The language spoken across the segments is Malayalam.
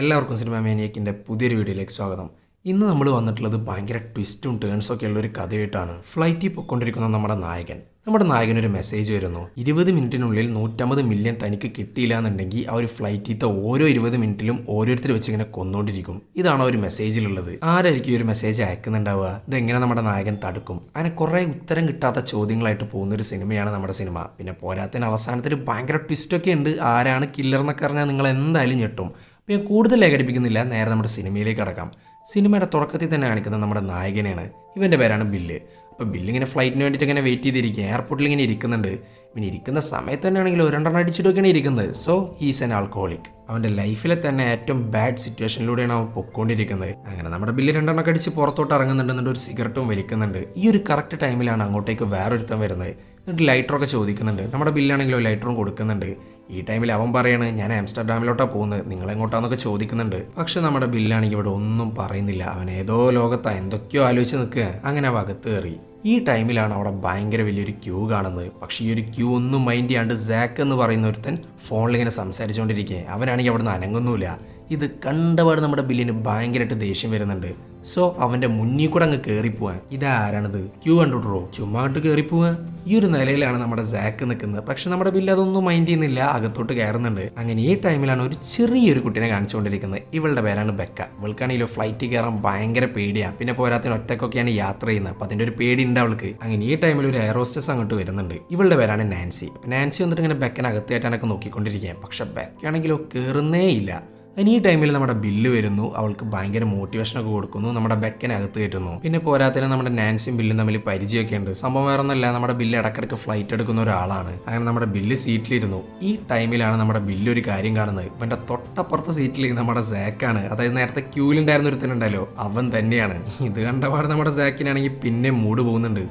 എല്ലാവർക്കും സിനിമ മേനിയക്കിന്റെ പുതിയൊരു വീഡിയോയിലേക്ക് സ്വാഗതം. ഇന്ന് നമ്മൾ വന്നിട്ടുള്ളത് ഭയങ്കര ട്വിസ്റ്റും ടേൺസും ഒക്കെ ഉള്ള ഒരു കഥയായിട്ടാണ് ഫ്ലൈറ്റിൽ പൊയ്ക്കൊണ്ടിരിക്കുന്ന നമ്മുടെ നായകൻ. നമ്മുടെ നായകനൊരു മെസ്സേജ് വരുന്നു. ഇരുപത് മിനിറ്റിനുള്ളിൽ നൂറ്റമ്പത് മില്യൺ തനിക്ക് കിട്ടിയില്ല എന്നുണ്ടെങ്കിൽ ആ ഒരു ഫ്ലൈറ്റിത്തെ ഓരോ ഇരുപത് മിനിറ്റിലും ഓരോരുത്തർ വെച്ച് ഇങ്ങനെ കൊന്നുകൊണ്ടിരിക്കും ഇതാണ് ഒരു മെസ്സേജിലുള്ളത് ആരായിരിക്കും ഈ ഒരു മെസ്സേജ് അയക്കുന്നുണ്ടാവുക? ഇതെങ്ങനെ നമ്മുടെ നായകൻ തടുക്കും? അങ്ങനെ കുറേ ഉത്തരം കിട്ടാത്ത ചോദ്യങ്ങളായിട്ട് പോകുന്ന ഒരു സിനിമയാണ് നമ്മുടെ സിനിമ. പിന്നെ പോരാത്തതിന് അവസാനത്തിൽ ഭയങ്കര ട്വിസ്റ്റൊക്കെ ഉണ്ട്. ആരാണ് കില്ലർ എന്നൊക്കെ അറിഞ്ഞാൽ നിങ്ങൾ എന്തായാലും ഞെട്ടും. അപ്പോൾ ഞാൻ കൂടുതൽ ലേഖടിപ്പിക്കുന്നില്ല നേരെ നമ്മുടെ സിനിമയിലേക്ക് കടക്കാം. സിനിമയുടെ തുടക്കത്തിൽ തന്നെ കാണിക്കുന്നത് നമ്മുടെ നായകനെയാണ്. ഇവന്റെ പേരാണ് ബില്ല്. അപ്പോൾ ബില്ലിങ്ങനെ ഫ്ലൈറ്റിന് വേണ്ടിയിട്ട് ഇങ്ങനെ വെയിറ്റ് ചെയ്തിരിക്കുക എയർപോർട്ടിൽ ഇങ്ങനെ ഇരിക്കുന്നുണ്ട്. പിന്നെ ഇരിക്കുന്ന സമയത്ത് തന്നെ ആണെങ്കിൽ ഒരെണ്ണം അടിച്ചിട്ടൊക്കെയാണ് ഇരിക്കുന്നത്. സോ ഈസ് ആൻ ആൾക്കോളിക് അവന്റെ ലൈഫിലെ തന്നെ ഏറ്റവും ബാഡ് സിറ്റുവേഷനിലൂടെയാണ് അവൻ പൊക്കോണ്ടിരിക്കുന്നത് അങ്ങനെ നമ്മുടെ ബില്ല് രണ്ടെണ്ണം അടിച്ച് പുറത്തോട്ട് ഇറങ്ങുന്നുണ്ടെന്നുണ്ട് ഒരു സിഗരറ്റും വലിക്കുന്നുണ്ട്. ഈ ഒരു കറക്റ്റ് ടൈമിലാണ് അങ്ങോട്ടേക്ക് വേറൊരുത്തം വരുന്നത്. എന്നിട്ട് ലൈറ്ററൊക്കെ ചോദിക്കുന്നുണ്ട്. നമ്മുടെ ബില്ലാണെങ്കിലും ലൈറ്ററും കൊടുക്കുന്നുണ്ട്. ഈ ടൈമിൽ അവൻ പറയാണ് ഞാൻ ആംസ്റ്റർഡാമിലോട്ടാണ് പോകുന്നത്. നിങ്ങളെങ്ങോട്ടാന്നൊക്കെ ചോദിക്കുന്നുണ്ട്. പക്ഷെ നമ്മുടെ ബില്ലാണെങ്കിൽ ഇവിടെ ഒന്നും പറയുന്നില്ല. അവൻ ഏതോ ലോകത്താ എന്തൊക്കെയോ ആലോചിച്ച് നിൽക്കുക അങ്ങനെ അവ അകത്ത് കയറി. ഈ ടൈമിലാണ് അവിടെ ഭയങ്കര വലിയൊരു ക്യൂ കാണുന്നത്. പക്ഷേ ഈ ഒരു ക്യൂ ഒന്നും മൈൻഡ് ചെയ്യാണ്ട് സാക്ക് എന്ന് പറയുന്ന ഒരുത്തൻ ഫോണിൽ ഇങ്ങനെ സംസാരിച്ചുകൊണ്ടിരിക്കുക അവനാണെങ്കിൽ അവിടെ നിന്ന് അനങ്ങുന്നുമില്ല. ഇത് കണ്ടപാട് നമ്മുടെ ബില്ലിന് ഭയങ്കരമായിട്ട് ദേഷ്യം വരുന്നുണ്ട്. സോ അവന്റെ മുന്നിൽ കൂടെ അങ്ങ് കയറിപ്പോവാൻ ഇതാരാണിത്? ക്യൂ കണ്ടുട്രോ ചുമ്മാ കയറി കയറിപ്പോവാൻ ഈ ഒരു നിലയിലാണ് നമ്മുടെ സാക്ക് നിൽക്കുന്നത്. പക്ഷെ നമ്മുടെ ബില്ല് അതൊന്നും മൈൻഡ് ചെയ്യുന്നില്ല. അകത്തോട്ട് കയറുന്നുണ്ട്. അങ്ങനെ ഈ ടൈമിലാണ് ഒരു ചെറിയൊരു കുട്ടീനെ കാണിച്ചുകൊണ്ടിരിക്കുന്നത്. ഇവളുടെ പേരാണ് ബെക്ക. ഇവൾക്കാണെങ്കിലും ഫ്ലൈറ്റ് കയറാൻ ഭയങ്കര പേടിയാണ് പിന്നെ പോരാത്തിന് ഒറ്റക്കൊക്കെയാണ് യാത്ര ചെയ്യുന്നത്. അപ്പൊ അതിന്റെ ഒരു പേടി ഉണ്ട് അവൾക്ക്. അങ്ങനെ ഈ ടൈമിൽ ഒരു എയറോസ്റ്റസ് അങ്ങോട്ട് വരുന്നുണ്ട്. ഇവളുടെ പേരാണ് നാൻസി നാൻസി വന്നിട്ട് ഇങ്ങനെ ബെക്കനെ അകത്ത് കയറ്റാനൊക്കെ നോക്കിക്കൊണ്ടിരിക്കുകയാണ്. പക്ഷെ ബെക്കാണെങ്കിലോ കയറുന്നേ ഇല്ല ഈ ടൈമിൽ നമ്മുടെ ബില്ല് വരുന്നു അവൾക്ക് ഭയങ്കര മോട്ടിവേഷനൊക്കെ കൊടുക്കുന്നു നമ്മുടെ ബെക്കിനകത്ത് കയറ്റുന്നു. പിന്നെ പോരാത്തതിന് നമ്മുടെ നാൻസിയും ബില്ലും തമ്മിൽ പരിചയമൊക്കെ ഉണ്ട്. സംഭവം വേറെ ഒന്നല്ല നമ്മുടെ ബില്ല് ഇടക്കിടക്ക് ഫ്ലൈറ്റ് എടുക്കുന്ന ഒരാളാണ്. അങ്ങനെ നമ്മുടെ ബില്ല് സീറ്റിലിരുന്നു. ഈ ടൈമിലാണ് നമ്മുടെ ബില്ല് ഒരു കാര്യം കാണുന്നത്. ഇവന്റെ തൊട്ടപ്പുറത്തെ സീറ്റിൽ നമ്മുടെ സാക്കാണ്. അതായത് നേരത്തെ ക്യൂവിലുണ്ടായിരുന്ന ഒരുത്തനുണ്ടല്ലോ അവൻ തന്നെയാണ്. ഇത് കണ്ടപാട് നമ്മുടെ സാക്കിനാണെങ്കിൽ പിന്നെ മൂട് പോകുന്നുണ്ട്.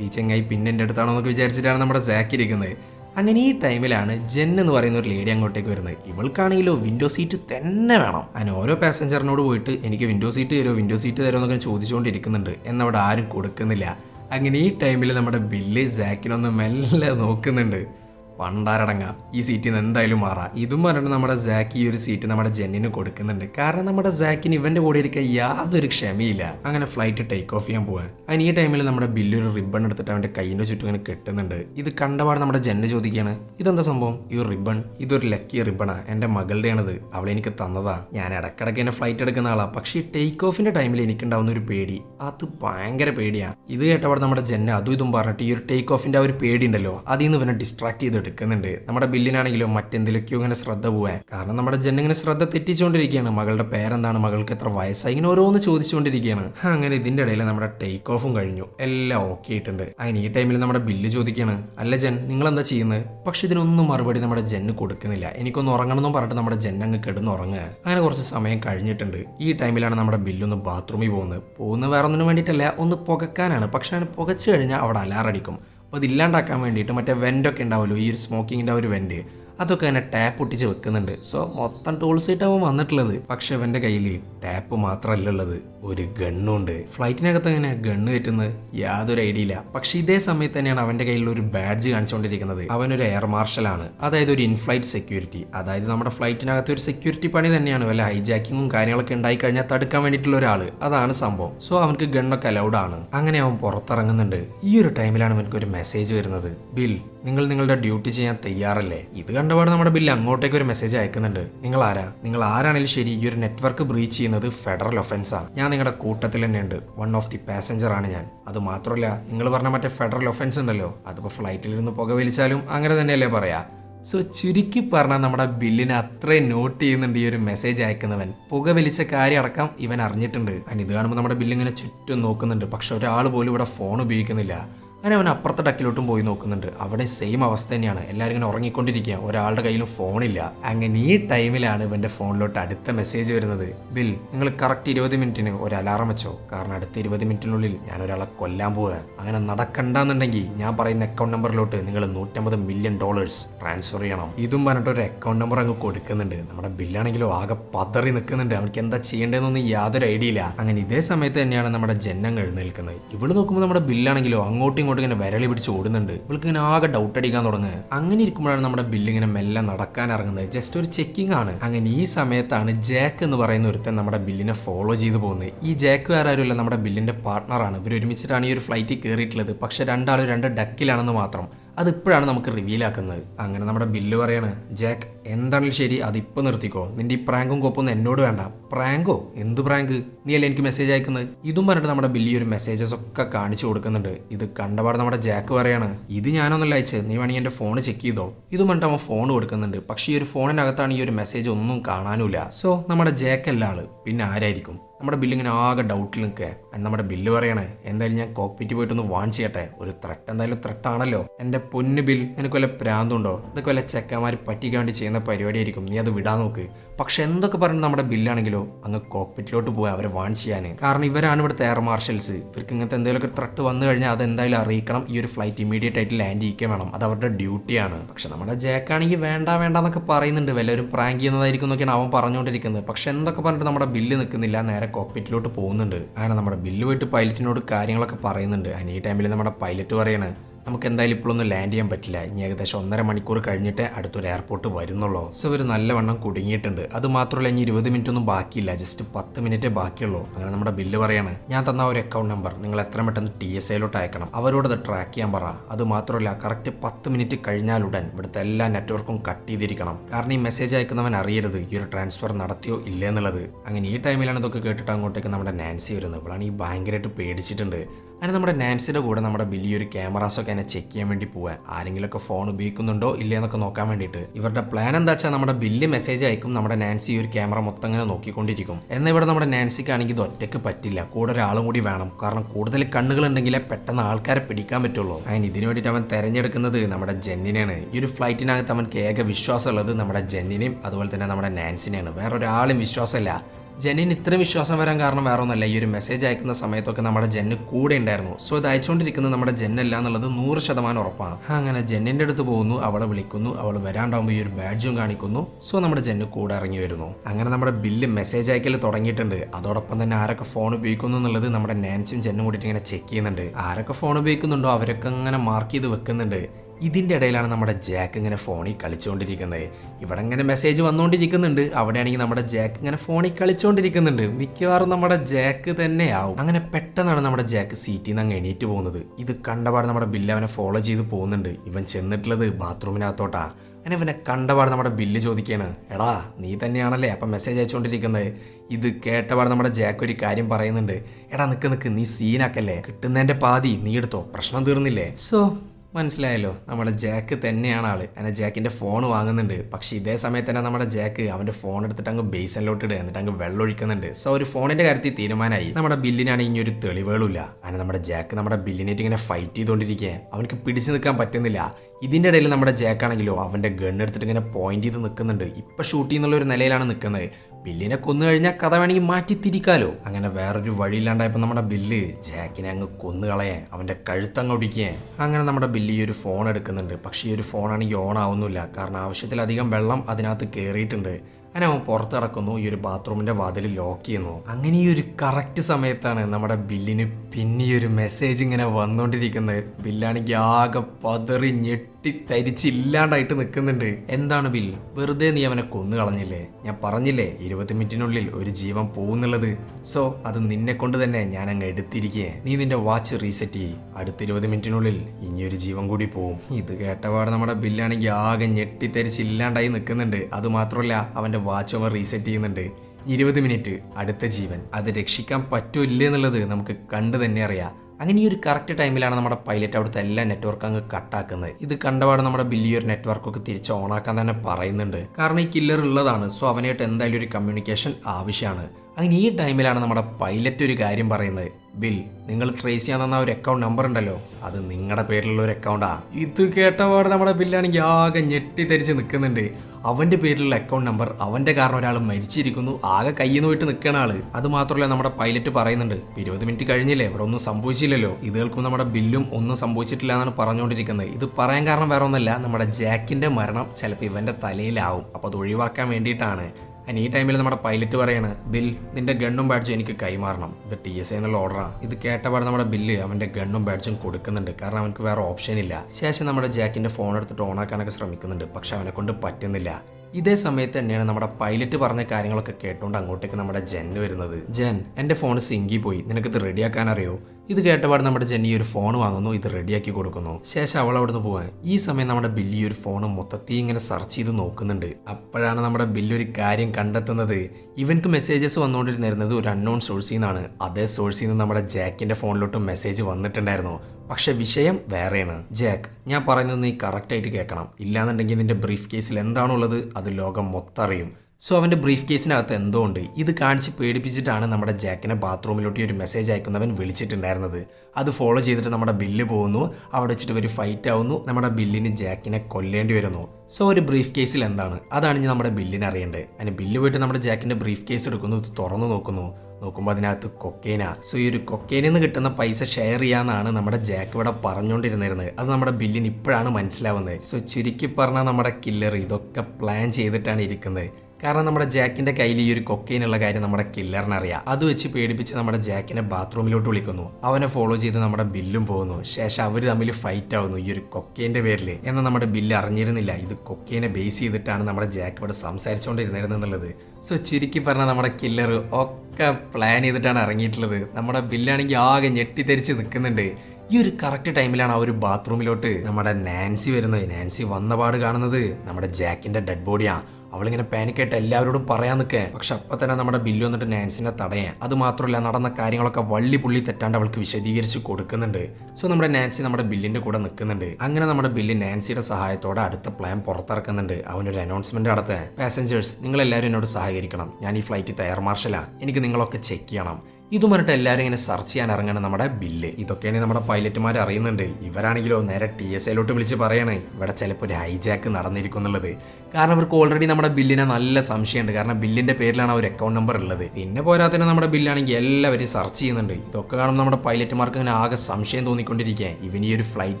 ഈ ചെങ്ങായി പിന്നെ എന്റെ അടുത്താണോ എന്നൊക്കെ വിചാരിച്ചിട്ടാണ് നമ്മുടെ സാക്ക് ഇരിക്കുന്നത്. അങ്ങനെ ഈ ടൈമിലാണ് ജെൻ എന്ന് പറയുന്ന ഒരു ലേഡി അങ്ങോട്ടേക്ക് വരുന്നത്. ഇവൾക്കാണെങ്കിലോ വിൻഡോ സീറ്റ് തന്നെ വേണം. അങ്ങനെ ഓരോ പാസഞ്ചറിനോട് പോയിട്ട് എനിക്ക് വിൻഡോ സീറ്റ് തരുമോ വിൻഡോ സീറ്റ് തരുമോ എന്നൊക്കെ ചോദിച്ചുകൊണ്ടിരിക്കുന്നുണ്ട്. എന്നവിടെ ആരും കൊടുക്കുന്നില്ല. അങ്ങനെ ഈ ടൈമിൽ നമ്മുടെ ബില്ല് സാക്കിനൊന്ന് മെല്ലെ നോക്കുന്നുണ്ട്. പണ്ടാരടങ്ങ. ഈ സീറ്റിൽ നിന്ന് എന്തായാലും മാറാം. ഇതും പറഞ്ഞിട്ട് നമ്മുടെ സാക്ക് ഈ ഒരു സീറ്റ് നമ്മുടെ ജെന്നിന് കൊടുക്കുന്നുണ്ട്. കാരണം നമ്മുടെ സാക്കിന് ഇവന്റെ കൂടെ ഇരിക്കാൻ യാതൊരു ക്ഷമയില്ല. അങ്ങനെ ഫ്ലൈറ്റ് ടേക്ക് ഓഫ് ചെയ്യാൻ പോവാൻ അതിന് ഈ ടൈമിൽ നമ്മുടെ ബില്ലൊരു റിബൺ എടുത്തിട്ട് അവന്റെ കൈയിന്റെ ചുറ്റും ഇങ്ങനെ കെട്ടുന്നുണ്ട്. ഇത് കണ്ടപാട് നമ്മുടെ ജെന്ന് ചോദിക്കുകയാണ് ഇതെന്താ സംഭവം? ഈ ഒരു റിബൺ ഇതൊരു ലക്കി റിബണാ എന്റെ മകളുടെയാണത്. അവൾ എനിക്ക് തന്നതാ. ഞാൻ ഇടക്കിടക്ക് എന്നെ ഫ്ലൈറ്റ് എടുക്കുന്ന ആളാ. പക്ഷേ ഈ ടേക്ക് ഓഫിന്റെ ടൈമിൽ എനിക്കുണ്ടാവുന്ന ഒരു പേടി. അത് ഭയങ്കര പേടിയാ. ഇത് കേട്ടപാട് നമ്മുടെ ജെന്ന അതും ഇതും പറഞ്ഞിട്ട് ഈ ഒരു ടേക്ക് ഓഫിന്റെ ആ ഒരു പേടി ഉണ്ടല്ലോ. അതിൽ നിന്ന് ഇവനെ ഡിസ്ട്രാക്ട് ചെയ്ത് എടുക്കുന്നുണ്ട്. നമ്മുടെ ബില്ലിനാണെങ്കിലും മറ്റെന്തിലൊക്കെയോ ഇങ്ങനെ ശ്രദ്ധ പോവാൻ. കാരണം നമ്മുടെ ജനങ്ങനെ ശ്രദ്ധ തെറ്റിച്ചുകൊണ്ടിരിക്കുകയാണ്. മകളുടെ പേരെന്താണ്? മകൾക്ക് എത്ര വയസ്സായി? ഇങ്ങനെ ഓരോന്ന് ചോദിച്ചുകൊണ്ടിരിക്കുകയാണ്. അങ്ങനെ ഇതിന്റെ ഇടയിൽ നമ്മുടെ ടേക്ക് ഓഫും കഴിഞ്ഞു. എല്ലാം ഓക്കെ ആയിട്ടുണ്ട്. അങ്ങനെ ഈ ടൈമിൽ നമ്മുടെ ബില്ല് ചോദിക്കുകയാണ്. അല്ല ജെൻ നിങ്ങൾ എന്താ ചെയ്യുന്നത്? പക്ഷെ ഇതിനൊന്നും മറുപടി നമ്മുടെ ജെന്ന് കൊടുക്കുന്നില്ല. എനിക്കൊന്ന് ഉറങ്ങണം ഉറങ്ങണമെന്നും പറഞ്ഞിട്ട് നമ്മുടെ ജെൻ അങ്ങ് കിടന്ന് ഉറങ്ങുക അങ്ങനെ കുറച്ച് സമയം കഴിഞ്ഞിട്ടുണ്ട്. ഈ ടൈമിലാണ് നമ്മുടെ ബില്ലൊന്ന് ബാത്റൂമിൽ പോകുന്നത്. പോകുന്നത് വേറെ ഒന്നിനും വേണ്ടിയിട്ടല്ല ഒന്ന് പുകക്കാനാണ്. പക്ഷെ അങ്ങനെ പുകച്ചു കഴിഞ്ഞാൽ അവിടെ അലാർ അടിക്കും. അപ്പോൾ അത് ഇല്ലാണ്ടാക്കാൻ വേണ്ടിയിട്ട് മറ്റേ വെന്റൊക്കെ ഉണ്ടാവുമല്ലോ? ഈ ഒരു സ്മോക്കിങ്ങിന്റെ ഒരു വെന്റ് അതൊക്കെ അങ്ങനെ ടാപ്പ് ഒട്ടിച്ച് വെക്കുന്നുണ്ട്. സോ മൊത്തം ടൂൾസ് ആയിട്ടാവും വന്നിട്ടുള്ളത്. പക്ഷെ അവന്റെ കയ്യിൽ ടാപ്പ് മാത്രമല്ല ഉള്ളത്. ഒരു ഗണ്ണുണ്ട് ഫ്ലൈറ്റിനകത്ത് അങ്ങനെ ഗണ്ണ് കയറ്റുന്നത് യാതൊരു ഐഡിയ ഇല്ല. പക്ഷെ ഇതേ സമയത്ത് തന്നെയാണ് അവന്റെ കയ്യിൽ ഒരു ബാഡ്ജ് കാണിച്ചുകൊണ്ടിരിക്കുന്നത്. അവനൊരു എയർ മാർഷലാണ് അതായത് ഒരു ഇൻഫ്ലൈറ്റ് സെക്യൂരിറ്റി. അതായത് നമ്മുടെ ഫ്ലൈറ്റിനകത്ത് ഒരു സെക്യൂരിറ്റി പണി തന്നെയാണ്. വല്ല ഹൈജാക്കിങ്ങും കാര്യങ്ങളൊക്കെ ഉണ്ടായി കഴിഞ്ഞാൽ തടുക്കാൻ വേണ്ടിയിട്ടുള്ള ഒരാൾ അതാണ് സംഭവം. സോ അവനക്ക് ഗണ്ണൊക്കെ അലൗഡ് ആണ്. അങ്ങനെ അവൻ പുറത്തിറങ്ങുന്നുണ്ട്. ഈ ഒരു ടൈമിലാണ് അവനക്ക് ഒരു മെസ്സേജ് വരുന്നത്. ബിൽ നിങ്ങൾ നിങ്ങളുടെ ഡ്യൂട്ടി ചെയ്യാൻ തയ്യാറല്ലേ? ഇത് കണ്ടപാട് നമ്മുടെ ബില്ല് അങ്ങോട്ടേക്ക് ഒരു മെസ്സേജ് അയക്കുന്നുണ്ട്. നിങ്ങൾ ആരാ നിങ്ങൾ ആരാണെങ്കിലും ശരി ഈ ഒരു നെറ്റ്വർക്ക് ബ്രീച്ച് ചെയ്യുന്നത് ഫെഡറൽ ഒഫൻസാണ് ഞാൻ നിങ്ങളുടെ കൂട്ടത്തിൽ തന്നെ ഉണ്ട് വൺ ഓഫ് ദി പാസഞ്ചർ ആണ് ഞാൻ. അത് മാത്രമല്ല നിങ്ങൾ പറഞ്ഞ മറ്റേ ഫെഡറൽ ഒഫൻസ് ഉണ്ടല്ലോ. അതിപ്പോൾ ഫ്ലൈറ്റിൽ ഇരുന്ന് പുകവലിച്ചാലും അങ്ങനെ തന്നെയല്ലേ പറയാ. സോ ചുരുക്കി പറഞ്ഞാൽ നമ്മുടെ ബില്ലിനെ അത്രയും നോട്ട് ചെയ്യുന്നുണ്ട് ഈ ഒരു മെസ്സേജ് അയക്കുന്നവൻ. പുക വലിച്ച കാര്യം അടക്കം ഇവൻ അറിഞ്ഞിട്ടുണ്ട്. അതിന് ഇത് കാണുമ്പോൾ നമ്മുടെ ബില്ലിങ്ങനെ ചുറ്റും നോക്കുന്നുണ്ട്. പക്ഷെ ഒരാൾ പോലും ഇവിടെ ഫോൺ ഉപയോഗിക്കുന്നില്ല. അങ്ങനെ അവൻ അപ്പുറത്തെ ടക്കിലോട്ടും പോയി നോക്കുന്നുണ്ട്. അവിടെ സെയിം അവസ്ഥ തന്നെയാണ്. എല്ലാവരും ഇങ്ങനെ ഉറങ്ങിക്കൊണ്ടിരിക്കുക. ഒരാളുടെ കയ്യിലും ഫോണില്ല അങ്ങനെ ഈ ടൈമിലാണ് ഇവന്റെ ഫോണിലോട്ട് അടുത്ത മെസ്സേജ് വരുന്നത്. ബിൽ നിങ്ങൾ കറക്റ്റ് ഇരുപത് മിനിറ്റിന് ഒരു അലാറം വെച്ചോ. കാരണം അടുത്ത ഇരുപത് മിനിറ്റിനുള്ളിൽ ഞാൻ ഒരാളെ കൊല്ലാൻ പോവുക അങ്ങനെ നടക്കണ്ടെന്നുണ്ടെങ്കിൽ ഞാൻ പറയുന്ന അക്കൗണ്ട് നമ്പറിലോട്ട് നിങ്ങൾ നൂറ്റമ്പത് മില്യൺ ഡോളേഴ്സ് ട്രാൻസ്ഫർ ചെയ്യണം. ഇതും പറഞ്ഞിട്ട് ഒരു അക്കൗണ്ട് നമ്പർ അങ്ങ് കൊടുക്കുന്നുണ്ട്. നമ്മുടെ ബില്ലാണെങ്കിലോ ആകെ പതറി നിൽക്കുന്നുണ്ട്. അവർക്ക് എന്താ ചെയ്യേണ്ടതെന്നൊന്നും യാതൊരു ഐഡിയ ഇല്ല. അങ്ങനെ ഇതേ സമയത്ത് തന്നെയാണ് നമ്മുടെ ജന്നം എഴുന്നേൽക്കുന്നത്. ഇവിടെ നോക്കുമ്പോൾ നമ്മുടെ ബില്ലാണെങ്കിലോ അങ്ങോട്ടും ഇങ്ങോട്ടും ഇങ്ങനെ വിരളി പിടിച്ച് ഓടുന്നുണ്ട്. ഇവൾക്ക് ഇങ്ങനെ ആകെ ഡൗട്ട് അടിക്കാൻ തുടങ്ങുക അങ്ങനെ ഇരിക്കുമ്പോഴാണ് നമ്മുടെ ബില്ല് ഇങ്ങനെ മെല്ലെ നടക്കാൻ ഇറങ്ങുന്നത്. ജസ്റ്റ് ഒരു ചെക്കിംഗ് ആണ്. അങ്ങനെ ഈ സമയത്താണ് ജാക്ക് എന്ന് പറയുന്ന ഒരുത്തൻ നമ്മുടെ ബില്ലിനെ ഫോളോ ചെയ്തു പോകുന്നത്. ഈ ജാക്ക് വേറെ ആരുമല്ല നമ്മുടെ ബില്ലിന്റെ പാർട്ട്ണറാണ് ഇവർ ഒരുമിച്ചിട്ടാണ് ഈ ഒരു ഫ്ലൈറ്റിൽ കയറിയിട്ടുള്ളത്. പക്ഷെ രണ്ടാളും രണ്ട് ഡക്കിലാണെന്ന് മാത്രം. അതിപ്പോഴാണ് നമുക്ക് റിവീൽ ആക്കുന്നത്. അങ്ങനെ നമ്മുടെ ബില്ല് പറയാണ് ജാക്ക് എന്താണെങ്കിലും ശരി അതിപ്പോൾ നിർത്തിക്കോ. നിന്റെ ഈ പ്രാങ്കും കോപ്പൊന്നും എന്നോട് വേണ്ട. പ്രാങ്കോ? എന്ത് പ്രാങ്ക്? നീ അല്ലേ എനിക്ക് മെസ്സേജ് അയക്കുന്നത്? ഇതും പറഞ്ഞിട്ട് നമ്മുടെ ബില്ലി ഒരു മെസ്സേജസ് ഒക്കെ കാണിച്ചു കൊടുക്കുന്നുണ്ട്. ഇത് കണ്ടപാട് നമ്മുടെ ജാക്ക് പറയാണ് ഇത് ഞാനൊന്നല്ല അയച്ചത്. നീ വേണമെങ്കിൽ എന്റെ ഫോൺ ചെക്ക് ചെയ്തോ? ഇതും പറഞ്ഞിട്ട് അവൻ ഫോൺ കൊടുക്കുന്നുണ്ട്. പക്ഷേ ഈ ഒരു ഫോണിനകത്താണ് ഈ ഒരു മെസ്സേജ് ഒന്നും കാണാനില്ല സോ നമ്മുടെ ജാക്ക് അല്ല ആൾ. പിന്നെ ആരായിരിക്കും? നമ്മുടെ ബില്ല് ഇങ്ങനെ ആകെ ഡൗട്ടിൽ നിൽക്കുക നമ്മുടെ ബില്ല് പറയണേ എന്തായാലും ഞാൻ കോക്പിറ്റ് പോയിട്ടൊന്ന് വാൺ ചെയ്യട്ടെ. ഒരു ത്രട്ട് എന്തായാലും ത്രട്ടാണല്ലോ എന്റെ പൊന്ന് ബിൽ നിനക്ക് വല്ല പ്രാന്തുണ്ടോ? ഇതൊക്കെ വല്ല ചെക്കന്മാർ പറ്റിക്കാൻ വേണ്ടി പരിപാടിയായിരിക്കും. നീ അത് വിടാൻ നോക്ക്. പക്ഷെ എന്തൊക്കെ പറഞ്ഞ് നമ്മുടെ ബില്ലാണെങ്കിലോ അങ്ങ് കോക്പിറ്റിലോട്ട് പോയി അവരെ വാൺ ചെയ്യാൻ. കാരണം ഇവരാണ് ഇവിടുത്തെ എയർ മാർഷൽസ്. ഇവർക്ക് ഇങ്ങനത്തെ എന്തെങ്കിലുമൊക്കെ ത്രട്ട് വന്നു കഴിഞ്ഞാൽ അതെന്തായാലും അറിയിക്കണം. ഈ ഒരു ഫ്ലൈറ്റ് ഇമീഡിയറ്റ് ആയിട്ട് ലാൻഡ് ചെയ്യിക്കാൻ വേണം. അത് അവരുടെ ഡ്യൂട്ടിയാണ് പക്ഷെ നമ്മുടെ ജാക്കാണെങ്കിൽ വേണ്ട വേണ്ട എന്നൊക്കെ പറയുന്നുണ്ട്. വല്ലവരും പ്രാങ്ക് ചെയ്യുന്നതായിരിക്കും എന്നൊക്കെയാണ് അവൻ പറഞ്ഞുകൊണ്ടിരിക്കുന്നത്. പക്ഷെ എന്തൊക്കെ പറഞ്ഞിട്ട് നമ്മുടെ ബില്ല് നിൽക്കുന്നില്ല. നേരെ കോക്പിറ്റിലോട്ട് പോകുന്നുണ്ട്. അങ്ങനെ നമ്മുടെ ബില്ല് പോയിട്ട് പൈലറ്റിനോട് കാര്യങ്ങളൊക്കെ പറയുന്നുണ്ട്. അതിന് ഈ ടൈമിൽ നമ്മുടെ പൈലറ്റ് പറയണേ നമുക്ക് എന്തായാലും ഇപ്പോഴൊന്നും ലാൻഡ് ചെയ്യാൻ പറ്റില്ല. ഇനി ഏകദേശം ഒന്നര മണിക്കൂർ കഴിഞ്ഞിട്ട് അടുത്തൊരു എയർപോർട്ട് വരുന്നുള്ളൂ. സോ ഇവർ നല്ലവണ്ണം കുടുങ്ങിയിട്ടുണ്ട്. അത് മാത്രമല്ല ഇനി ഇരുപത് മിനിറ്റ് ഒന്നും ബാക്കിയില്ല. ജസ്റ്റ് പത്ത് മിനിറ്റ് ബാക്കിയുള്ളൂ. അങ്ങനെ നമ്മുടെ ബില്ല് പറയാണ്. ഞാൻ തന്ന ഒരു അക്കൗണ്ട് നമ്പർ നിങ്ങൾ എത്ര പെട്ടെന്ന് ടി എസ് ഐയിലോട്ട് അയക്കണം. അവരോട് അത് ട്രാക്ക് ചെയ്യാൻ പറ. അത് മാത്രമല്ല കറക്റ്റ് പത്ത് മിനിറ്റ് കഴിഞ്ഞാലുടൻ ഇവിടുത്തെ എല്ലാ നെറ്റ്വർക്കും കട്ട് ചെയ്തിരിക്കണം. കാരണം ഈ മെസ്സേജ് അയക്കുന്നവൻ അറിയരുത്. ഈ ഒരു ട്രാൻസ്ഫർ നടത്തിയോ ഇല്ലേ എന്നുള്ളത് അങ്ങനെ ഈ ടൈമിലാണ് ഇതൊക്കെ കേട്ടിട്ട് അങ്ങോട്ടേക്ക് നമ്മുടെ നാൻസി വരുന്നത്. ഇവളാണ് ഈ ഭയങ്കരമായിട്ട് പേടിച്ചിട്ടുണ്ട്. അങ്ങനെ നമ്മുടെ നാൻസിയുടെ കൂടെ നമ്മുടെ ബില്ലി ഒരു ക്യാമറാസൊക്കെ എന്നെ ചെക്ക് ചെയ്യാൻ വേണ്ടി പോവാൻ ആരെങ്കിലുമൊക്കെ ഫോൺ ഉപയോഗിക്കുന്നുണ്ടോ ഇല്ലേ എന്നൊക്കെ നോക്കാൻ വേണ്ടിയിട്ട്. ഇവരുടെ പ്ലാൻ എന്താ വെച്ചാൽ നമ്മുടെ ബില്ല് മെസ്സേജ് അയക്കും നമ്മുടെ നാൻസി ഒരു ക്യാമറ മൊത്തം ഇങ്ങനെ നോക്കിക്കൊണ്ടിരിക്കും. എന്നാൽ ഇവിടെ നമ്മുടെ നാൻസിക്കാണെങ്കിൽ ഇത് ഒറ്റയ്ക്ക് പറ്റില്ല. കൂടെ ഒരാളും കൂടി വേണം. കാരണം കൂടുതൽ കണ്ണുകൾ ഉണ്ടെങ്കിലേ പെട്ടെന്ന് ആൾക്കാരെ പിടിക്കാൻ പറ്റുള്ളൂ. അതിന് ഇതിനു വേണ്ടിയിട്ട് അവൻ തെരഞ്ഞെടുക്കുന്നത് നമ്മുടെ ജെന്നിനെയാണ്. ഈ ഒരു ഫ്ലൈറ്റിനകത്ത് അവൻ ഏക വിശ്വാസമുള്ളത് നമ്മുടെ ജെന്നിനെയും അതുപോലെ തന്നെ നമ്മുടെ നാൻസിനെയാണ്. വേറെ ഒരാളും വിശ്വാസമില്ല. ജെന്നിന് ഇത്രയും വിശ്വാസം വരാൻ കാരണം വേറെ ഒന്നല്ല ഈ ഒരു മെസ്സേജ് അയക്കുന്ന സമയത്തൊക്കെ നമ്മുടെ ജെന്ന് കൂടെ ഉണ്ടായിരുന്നു. സോ ഇത് അയച്ചുകൊണ്ടിരിക്കുന്നത് നമ്മുടെ ജെന്നല്ല എന്നുള്ളത് നൂറ് ശതമാനം ഉറപ്പാണ്. അങ്ങനെ ജെന്നിന്റെ അടുത്ത് പോകുന്നു അവളെ വിളിക്കുന്നു അവൾ വരാണ്ടാവുമ്പോൾ ഈ ഒരു ബാഡ്ജും കാണിക്കുന്നു. സോ നമ്മുടെ ജെന്ന് കൂടെ ഇറങ്ങി വരുന്നു. അങ്ങനെ നമ്മുടെ ബില്ല് മെസ്സേജ് അയക്കൽ തുടങ്ങിയിട്ടുണ്ട്. അതോടൊപ്പം തന്നെ ആരൊക്കെ ഫോൺ ഉപയോഗിക്കുന്നു എന്നുള്ളത് നമ്മുടെ നാൻസും ജെന്നും കൂടിയിട്ട് ഇങ്ങനെ ചെക്ക് ചെയ്യുന്നുണ്ട്. ആരൊക്കെ ഫോൺ ഉപയോഗിക്കുന്നുണ്ടോ അവരൊക്കെ അങ്ങനെ മാർക്ക് ചെയ്ത് വെക്കുന്നുണ്ട്. ഇതിന്റെ ഇടയിലാണ് നമ്മുടെ ജാക്ക് ഇങ്ങനെ ഫോണിൽ കളിച്ചുകൊണ്ടിരിക്കുന്നത് ഇവിടെ ഇങ്ങനെ മെസ്സേജ് വന്നുകൊണ്ടിരിക്കുന്നുണ്ട് അവിടെയാണെങ്കിൽ നമ്മുടെ ജാക്ക് ഇങ്ങനെ ഫോണിൽ കളിച്ചുകൊണ്ടിരിക്കുന്നുണ്ട് മിക്കവാറും നമ്മുടെ ജാക്ക് തന്നെയാവും. അങ്ങനെ പെട്ടെന്നാണ് നമ്മുടെ ജാക്ക് സീറ്റിൽ നിന്ന് അങ്ങ് എണീറ്റ് പോകുന്നത്. ഇത് കണ്ടപാട് നമ്മുടെ ബില്ല് അവനെ ഫോളോ ചെയ്ത് പോകുന്നുണ്ട്. ഇവൻ ചെന്നിട്ടുള്ളത് ബാത്റൂമിനകത്തോട്ടാ. അങ്ങനെ ഇവനെ കണ്ടപാട് നമ്മുടെ ബില്ല് ചോദിക്കുകയാണ്. എടാ നീ തന്നെയാണല്ലേ അപ്പം മെസ്സേജ് അയച്ചുകൊണ്ടിരിക്കുന്നത് ഇത് കേട്ടപാട് നമ്മുടെ ജാക്ക് ഒരു കാര്യം പറയുന്നുണ്ട്. എടാ നിൽക്ക് നിൽക്ക് നീ സീനാക്കല്ലേ കിട്ടുന്നതിന്റെ പാതി നീ എടുത്തോ. പ്രശ്നം തീർന്നില്ലേ? സോ മനസ്സിലായല്ലോ നമ്മുടെ ജാക്ക് തന്നെയാണ് ആൾ. അങ്ങനെ ജാക്കിന്റെ ഫോൺ വാങ്ങുന്നുണ്ട്. പക്ഷേ ഇതേ സമയത്ത് തന്നെ നമ്മുടെ ജാക്ക് അവന്റെ ഫോൺ എടുത്തിട്ട് അങ്ങ് ബേസിലോട്ട് ഇടുക. എന്നിട്ട് അങ്ങ് വെള്ളം ഒഴിക്കുന്നുണ്ട് സോ ഒരു ഫോണിന്റെ കാര്യത്തിൽ തീരുമാനമായി. നമ്മുടെ ബില്ലിനാണ് ഇനി ഒരു തെളിവുകളില്ല അങ്ങനെ നമ്മുടെ ജാക്ക് നമ്മുടെ ബില്ലിനായിട്ട് ഇങ്ങനെ ഫൈറ്റ് ചെയ്തുകൊണ്ടിരിക്കുക. അവനക്ക് പിടിച്ചു നിൽക്കാൻ പറ്റുന്നില്ല. ഇതിന്റെ ഇടയിൽ നമ്മുടെ ജാക്കാണെങ്കിലോ അവന്റെ ഗൺ എടുത്തിട്ട് ഇങ്ങനെ പോയിന്റ് ചെയ്ത് നിൽക്കുന്നുണ്ട്. ഇപ്പം ഷൂട്ട് ചെയ്യുന്നുള്ള ഒരു നിലയിലാണ് നിൽക്കുന്നത്. ബില്ലിനെ കൊന്നു കഴിഞ്ഞാൽ കഥ വേണമെങ്കിൽ മാറ്റിത്തിരിക്കാലോ. അങ്ങനെ വേറൊരു വഴിയില്ലാണ്ടായപ്പോൾ നമ്മുടെ ബില്ല് ജാക്കിനെ അങ്ങ് കൊന്നു കളയാൻ അവന്റെ കഴുത്തങ്ങ് ഒടിക്കുക അങ്ങനെ നമ്മുടെ ബില്ല് ഈ ഒരു ഫോൺ എടുക്കുന്നുണ്ട്. പക്ഷേ ഈ ഒരു ഫോണാണെങ്കിൽ ഓൺ ആവുന്നില്ല. കാരണം ആവശ്യത്തിലധികം വെള്ളം അതിനകത്ത് കയറിയിട്ടുണ്ട് അങ്ങനെ അവൻ പുറത്ത് കിടക്കുന്നു ഈ ഒരു ബാത്റൂമിന്റെ വാതിൽ ലോക്ക് ചെയ്യുന്നു. അങ്ങനെ ഈ ഒരു കറക്റ്റ് സമയത്താണ് നമ്മുടെ ബില്ലിന് പിന്നെ ഒരു മെസ്സേജ് ഇങ്ങനെ വന്നുകൊണ്ടിരിക്കുന്നത് ബില്ലാണെങ്കിൽ ആകെ പതറി ഞെട്ടി തരിച്ചില്ലാണ്ടായിട്ട് നിൽക്കുന്നുണ്ട്. എന്താണ് ബിൽ? വെറുതെ നീ അവനെ കൊന്നു കളഞ്ഞില്ലേ ഞാൻ പറഞ്ഞില്ലേ ഇരുപത് മിനിറ്റിനുള്ളിൽ ഒരു ജീവൻ പോകുന്നുള്ളത്. സോ അത് നിന്നെ കൊണ്ട് തന്നെ ഞാൻ അങ്ങ് എടുത്തിരിക്കേ. നീ നിന്റെ വാച്ച് റീസെറ്റ് ചെയ്യ്. അടുത്ത ഇരുപത് മിനിറ്റിനുള്ളിൽ ഇനിയൊരു ജീവൻ കൂടി പോവും. ഇത് കേട്ടപാട് നമ്മുടെ ബില്ലാണെങ്കിൽ ആകെ ഞെട്ടിത്തരിച്ചില്ലാണ്ടായി നിൽക്കുന്നുണ്ട്. അത് മാത്രമല്ല അവന്റെ വാച്ച് അവൻ റീസെറ്റ് ചെയ്യുന്നുണ്ട്. ഇരുപത് മിനിറ്റ് അടുത്ത ജീവൻ. അത് രക്ഷിക്കാൻ പറ്റൂല്ലേ എന്നുള്ളത് നമുക്ക് കണ്ടു തന്നെ അറിയാം. അങ്ങനെ ഈ ഒരു കറക്റ്റ് ടൈമിലാണ് നമ്മുടെ പൈലറ്റ് അവിടുത്തെ എല്ലാ നെറ്റ്വർക്ക് അങ്ങ് കട്ടാക്കുന്നത് ഇത് കണ്ടപാട് നമ്മുടെ ബില്ലിയർ ഒരു നെറ്റ്വർക്കൊക്കെ തിരിച്ച് ഓണാക്കാൻ തന്നെ പറയുന്നുണ്ട്. കാരണം ഈ കില്ലർ ഉള്ളതാണ്. സോ അവനായിട്ട് എന്തായാലും ഒരു കമ്മ്യൂണിക്കേഷൻ ആവശ്യമാണ് അങ്ങനെ ഈ ടൈമിലാണ് നമ്മുടെ പൈലറ്റ് ഒരു കാര്യം പറയുന്നത്. ബിൽ നിങ്ങൾ ട്രേസ് ചെയ്യാൻ തന്ന ഒരു അക്കൗണ്ട് നമ്പർ ഉണ്ടല്ലോ. അത് നിങ്ങളുടെ പേരിലുള്ള ഒരു അക്കൗണ്ടാണ് ഇത് കേട്ടപാട് നമ്മുടെ ബില്ലാണെങ്കിൽ ആകെ ഞെട്ടി തിരിച്ച് നിൽക്കുന്നുണ്ട് അവന്റെ പേരിലുള്ള അക്കൗണ്ട് നമ്പർ അവന്റെ കാരണം ഒരാൾ മരിച്ചിരിക്കുന്നു ആകെ കയ്യിൽ നിന്ന് പോയിട്ട് നിൽക്കണ ആൾ. അത് മാത്രമല്ല നമ്മുടെ പൈലറ്റ് പറയുന്നുണ്ട് ഇരുപത് മിനിറ്റ് കഴിഞ്ഞില്ലേ ഇവിടെ ഒന്നും സംഭവിച്ചില്ലല്ലോ. ഇത് കേൾക്കുമ്പോൾ നമ്മുടെ ബില്ലും ഒന്നും സംഭവിച്ചിട്ടില്ല എന്നാണ് പറഞ്ഞുകൊണ്ടിരിക്കുന്നത്. ഇത് പറയാൻ കാരണം വേറെ ഒന്നല്ല നമ്മുടെ ജാക്കിന്റെ മരണം ചിലപ്പോൾ ഇവന്റെ തലയിലാവും. അപ്പോൾ അത് ഒഴിവാക്കാൻ വേണ്ടിയിട്ടാണ്. അതിന് ഈ ടൈമിൽ നമ്മുടെ പൈലറ്റ് പറയാണ് ബിൽ നിന്റെ ഗണ്ണും ബാഡ്ജും എനിക്ക് കൈമാറണം. ഇത് ടി എസ് എന്നുള്ള ഓർഡറാണ് ഇത് കേട്ടപാട് നമ്മുടെ ബില്ല് അവന്റെ ഗണ്ണും ബാഡ്ജും കൊടുക്കുന്നുണ്ട്. കാരണം അവനക്ക് വേറെ ഓപ്ഷൻ ഇല്ല. ശേഷം നമ്മുടെ ജാക്കിന്റെ ഫോൺ എടുത്തിട്ട് ഓണാക്കാനൊക്കെ ശ്രമിക്കുന്നുണ്ട്. പക്ഷെ അവനെ കൊണ്ട് പറ്റുന്നില്ല. ഇതേ സമയത്ത് തന്നെയാണ് നമ്മുടെ പൈലറ്റ് പറഞ്ഞ കാര്യങ്ങളൊക്കെ കേട്ടുകൊണ്ട് അങ്ങോട്ടേക്ക് നമ്മുടെ ജെൻ വരുന്നത്. ജെൻ എന്റെ ഫോൺ സിങ്കി പോയി. നിനക്കിത് റെഡിയാക്കാൻ അറിയോ ഇത് കേട്ടപാട് നമ്മുടെ ജെന്നി ഒരു ഫോൺ വാങ്ങുന്നു ഇത് റെഡിയാക്കി കൊടുക്കുന്നു. ശേഷം അവൾ അവിടുന്ന് പോവാൻ. ഈ സമയം നമ്മുടെ ബില്ലി ഒരു ഫോൺ മൊത്തത്തിൽ ഇങ്ങനെ സെർച്ച് ചെയ്ത് നോക്കുന്നുണ്ട്. അപ്പോഴാണ് നമ്മുടെ ബില്ല് ഒരു കാര്യം കണ്ടെത്തുന്നത്. ഇവൻക്ക് മെസ്സേജസ് വന്നുകൊണ്ടിരുന്നിരുന്നത് ഒരു അൺനോൺ സോഴ്സിൽ നിന്നാണ് അതേ സോഴ്സിൽ നിന്ന് നമ്മുടെ ജാക്കിന്റെ ഫോണിലോട്ട് മെസ്സേജ് വന്നിട്ടുണ്ടായിരുന്നു. പക്ഷെ വിഷയം വേറെയാണ്. ജാക്ക് ഞാൻ പറയുന്നത് നീ കറക്റ്റായിട്ട് കേൾക്കണം. ഇല്ലാന്നുണ്ടെങ്കിൽ നിന്റെ ബ്രീഫ് കേസിൽ എന്താണുള്ളത് അത് ലോകം മൊത്തം അറിയും. സോ അവന്റെ ബ്രീഫ് കേസിനകത്ത് എന്തോ ഉണ്ട്. ഇത് കാണിച്ച് പേടിപ്പിച്ചിട്ടാണ് നമ്മുടെ ജാക്കിനെ ബാത്റൂമിലോട്ട് ഒരു മെസ്സേജ് അയക്കുന്നവൻ വിളിച്ചിട്ടുണ്ടായിരുന്നത്. അത് ഫോളോ ചെയ്തിട്ട് നമ്മുടെ ബില്ല് പോകുന്നു. അവിടെ വെച്ചിട്ട് ഒരു ഫൈറ്റ് ആവുന്നു. നമ്മുടെ ബില്ലിന് ജാക്കിനെ കൊല്ലേണ്ടി വരുന്നു. സോ ഒരു ബ്രീഫ് കേസിൽ എന്താണ്? അതാണ് ഇനി നമ്മുടെ ബില്ലിന് അറിയേണ്ടത്. അതിന് ബില്ല് പോയിട്ട് നമ്മുടെ ജാക്കിന്റെ ബ്രീഫ് കേസ് എടുക്കുന്നു. തുറന്നു നോക്കുന്നു. നോക്കുമ്പോൾ അതിനകത്ത് കൊക്കേന സോ ഈ ഒരു കൊക്കേനിൽ നിന്ന് കിട്ടുന്ന പൈസ ഷെയർ ചെയ്യാന്നാണ് നമ്മുടെ ജാക്ക് ഇവിടെ പറഞ്ഞുകൊണ്ടിരുന്നിരുന്നത് അത് നമ്മുടെ ബില്ലിന് ഇപ്പോഴാണ് മനസ്സിലാവുന്നത്. സോ ചുരുക്കി പറഞ്ഞാൽ നമ്മുടെ കില്ലർ ഇതൊക്കെ പ്ലാൻ ചെയ്തിട്ടാണ് ഇരിക്കുന്നത്. കാരണം നമ്മുടെ ജാക്കിന്റെ കയ്യിൽ ഈ ഒരു കൊക്കൈനുള്ള കാര്യം നമ്മുടെ കില്ലറിന് അറിയാം അത് വെച്ച് പേടിപ്പിച്ച് നമ്മുടെ ജാക്കിനെ ബാത്റൂമിലോട്ട് വിളിക്കുന്നു. അവനെ ഫോളോ ചെയ്ത് നമ്മുടെ ബില്ലും പോകുന്നു. ശേഷം അവർ തമ്മിൽ ഫൈറ്റ് ആവുന്നു ഈ ഒരു കൊക്കൈന്റെ പേരിൽ എന്നാൽ നമ്മുടെ ബില്ല് അറിഞ്ഞിരുന്നില്ല. ഇത് കൊക്കൈനെ ബേസ് ചെയ്തിട്ടാണ് നമ്മുടെ ജാക്ക് ഇവിടെ സംസാരിച്ചുകൊണ്ടിരുന്നിരുന്നുള്ളത് സോ ചുരുക്കി പറഞ്ഞ നമ്മുടെ കില്ലർ ഒക്കെ പ്ലാൻ ചെയ്തിട്ടാണ് ഇറങ്ങിയിട്ടുള്ളത്. നമ്മുടെ ബില്ലാണെങ്കിൽ ആകെ ഞെട്ടിത്തെരിച്ച് നിൽക്കുന്നുണ്ട് ഈ ഒരു കറക്റ്റ് ടൈമിലാണ് ആ ഒരു ബാത്റൂമിലോട്ട് നമ്മുടെ നാൻസി വരുന്നത്. നാൻസി വന്ന പാട് കാണുന്നത് നമ്മുടെ ജാക്കിന്റെ ഡെഡ് ബോഡിയാ അവളിങ്ങനെ പാനിക്കായിട്ട് എല്ലാവരോടും പറയാൻ നിൽക്കേ. പക്ഷെ അപ്പൊ തന്നെ നമ്മുടെ ബില്ല് വന്നിട്ട് നാൻസിനെ തടയാൻ അത് മാത്രമല്ല നടന്ന കാര്യങ്ങളൊക്കെ വള്ളി പുള്ളി തെറ്റാണ്ട് അവൾക്ക് വിശദീകരിച്ച് കൊടുക്കുന്നുണ്ട്. സോ നമ്മുടെ നാൻസി നമ്മുടെ ബില്ലിന്റെ കൂടെ നിൽക്കുന്നുണ്ട്. അങ്ങനെ നമ്മുടെ ബില്ല് നാൻസിയുടെ സഹായത്തോടെ അടുത്ത പ്ലാൻ പുറത്തിറക്കുന്നുണ്ട്. അവനൊരു അനൗൺസ്മെന്റ് നടത്തേ. പാസഞ്ചേഴ്സ് നിങ്ങൾ എല്ലാവരും എന്നോട് സഹകരിക്കണം. ഞാൻ ഈ ഫ്ലൈറ്റ് എയർ മാർഷലാ എനിക്ക് നിങ്ങളൊക്കെ ചെക്ക് ചെയ്യണം. ഇത് പറഞ്ഞിട്ട് എല്ലാവരും ഇങ്ങനെ സെർച്ച് ചെയ്യാൻ ഇറങ്ങണം നമ്മുടെ ബില്ല്. ഇതൊക്കെയാണ് നമ്മുടെ പൈലറ്റുമാർ അറിയുന്നുണ്ട്. ഇവരാണെങ്കിലോ നേരെ ടി എസ് ഐയിലോട്ട് വിളിച്ച് പറയണേ. ഇവിടെ ചിലപ്പോൾ ഒരു ഹൈജാക്ക് നടന്നിരിക്കും എന്നുള്ളത് കാരണം അവർക്ക് ഓൾറെഡി നമ്മുടെ ബില്ലിനെ നല്ല സംശയമുണ്ട്. കാരണം ബില്ലിന്റെ പേരിലാണ് അവർ അക്കൗണ്ട് നമ്പർ ഉള്ളത്. പിന്നെ പോരാത്തന്നെ നമ്മുടെ ബില്ലാണെങ്കിൽ എല്ലാവരും സെർച്ച് ചെയ്യുന്നുണ്ട്. ഇതൊക്കെ കാണുമ്പോൾ നമ്മുടെ പൈലറ്റുമാർക്ക് ഇങ്ങനെ ആകെ സംശയം തോന്നിക്കൊണ്ടിരിക്കുക ഇവൻ ഈ ഒരു ഫ്ലൈറ്റ്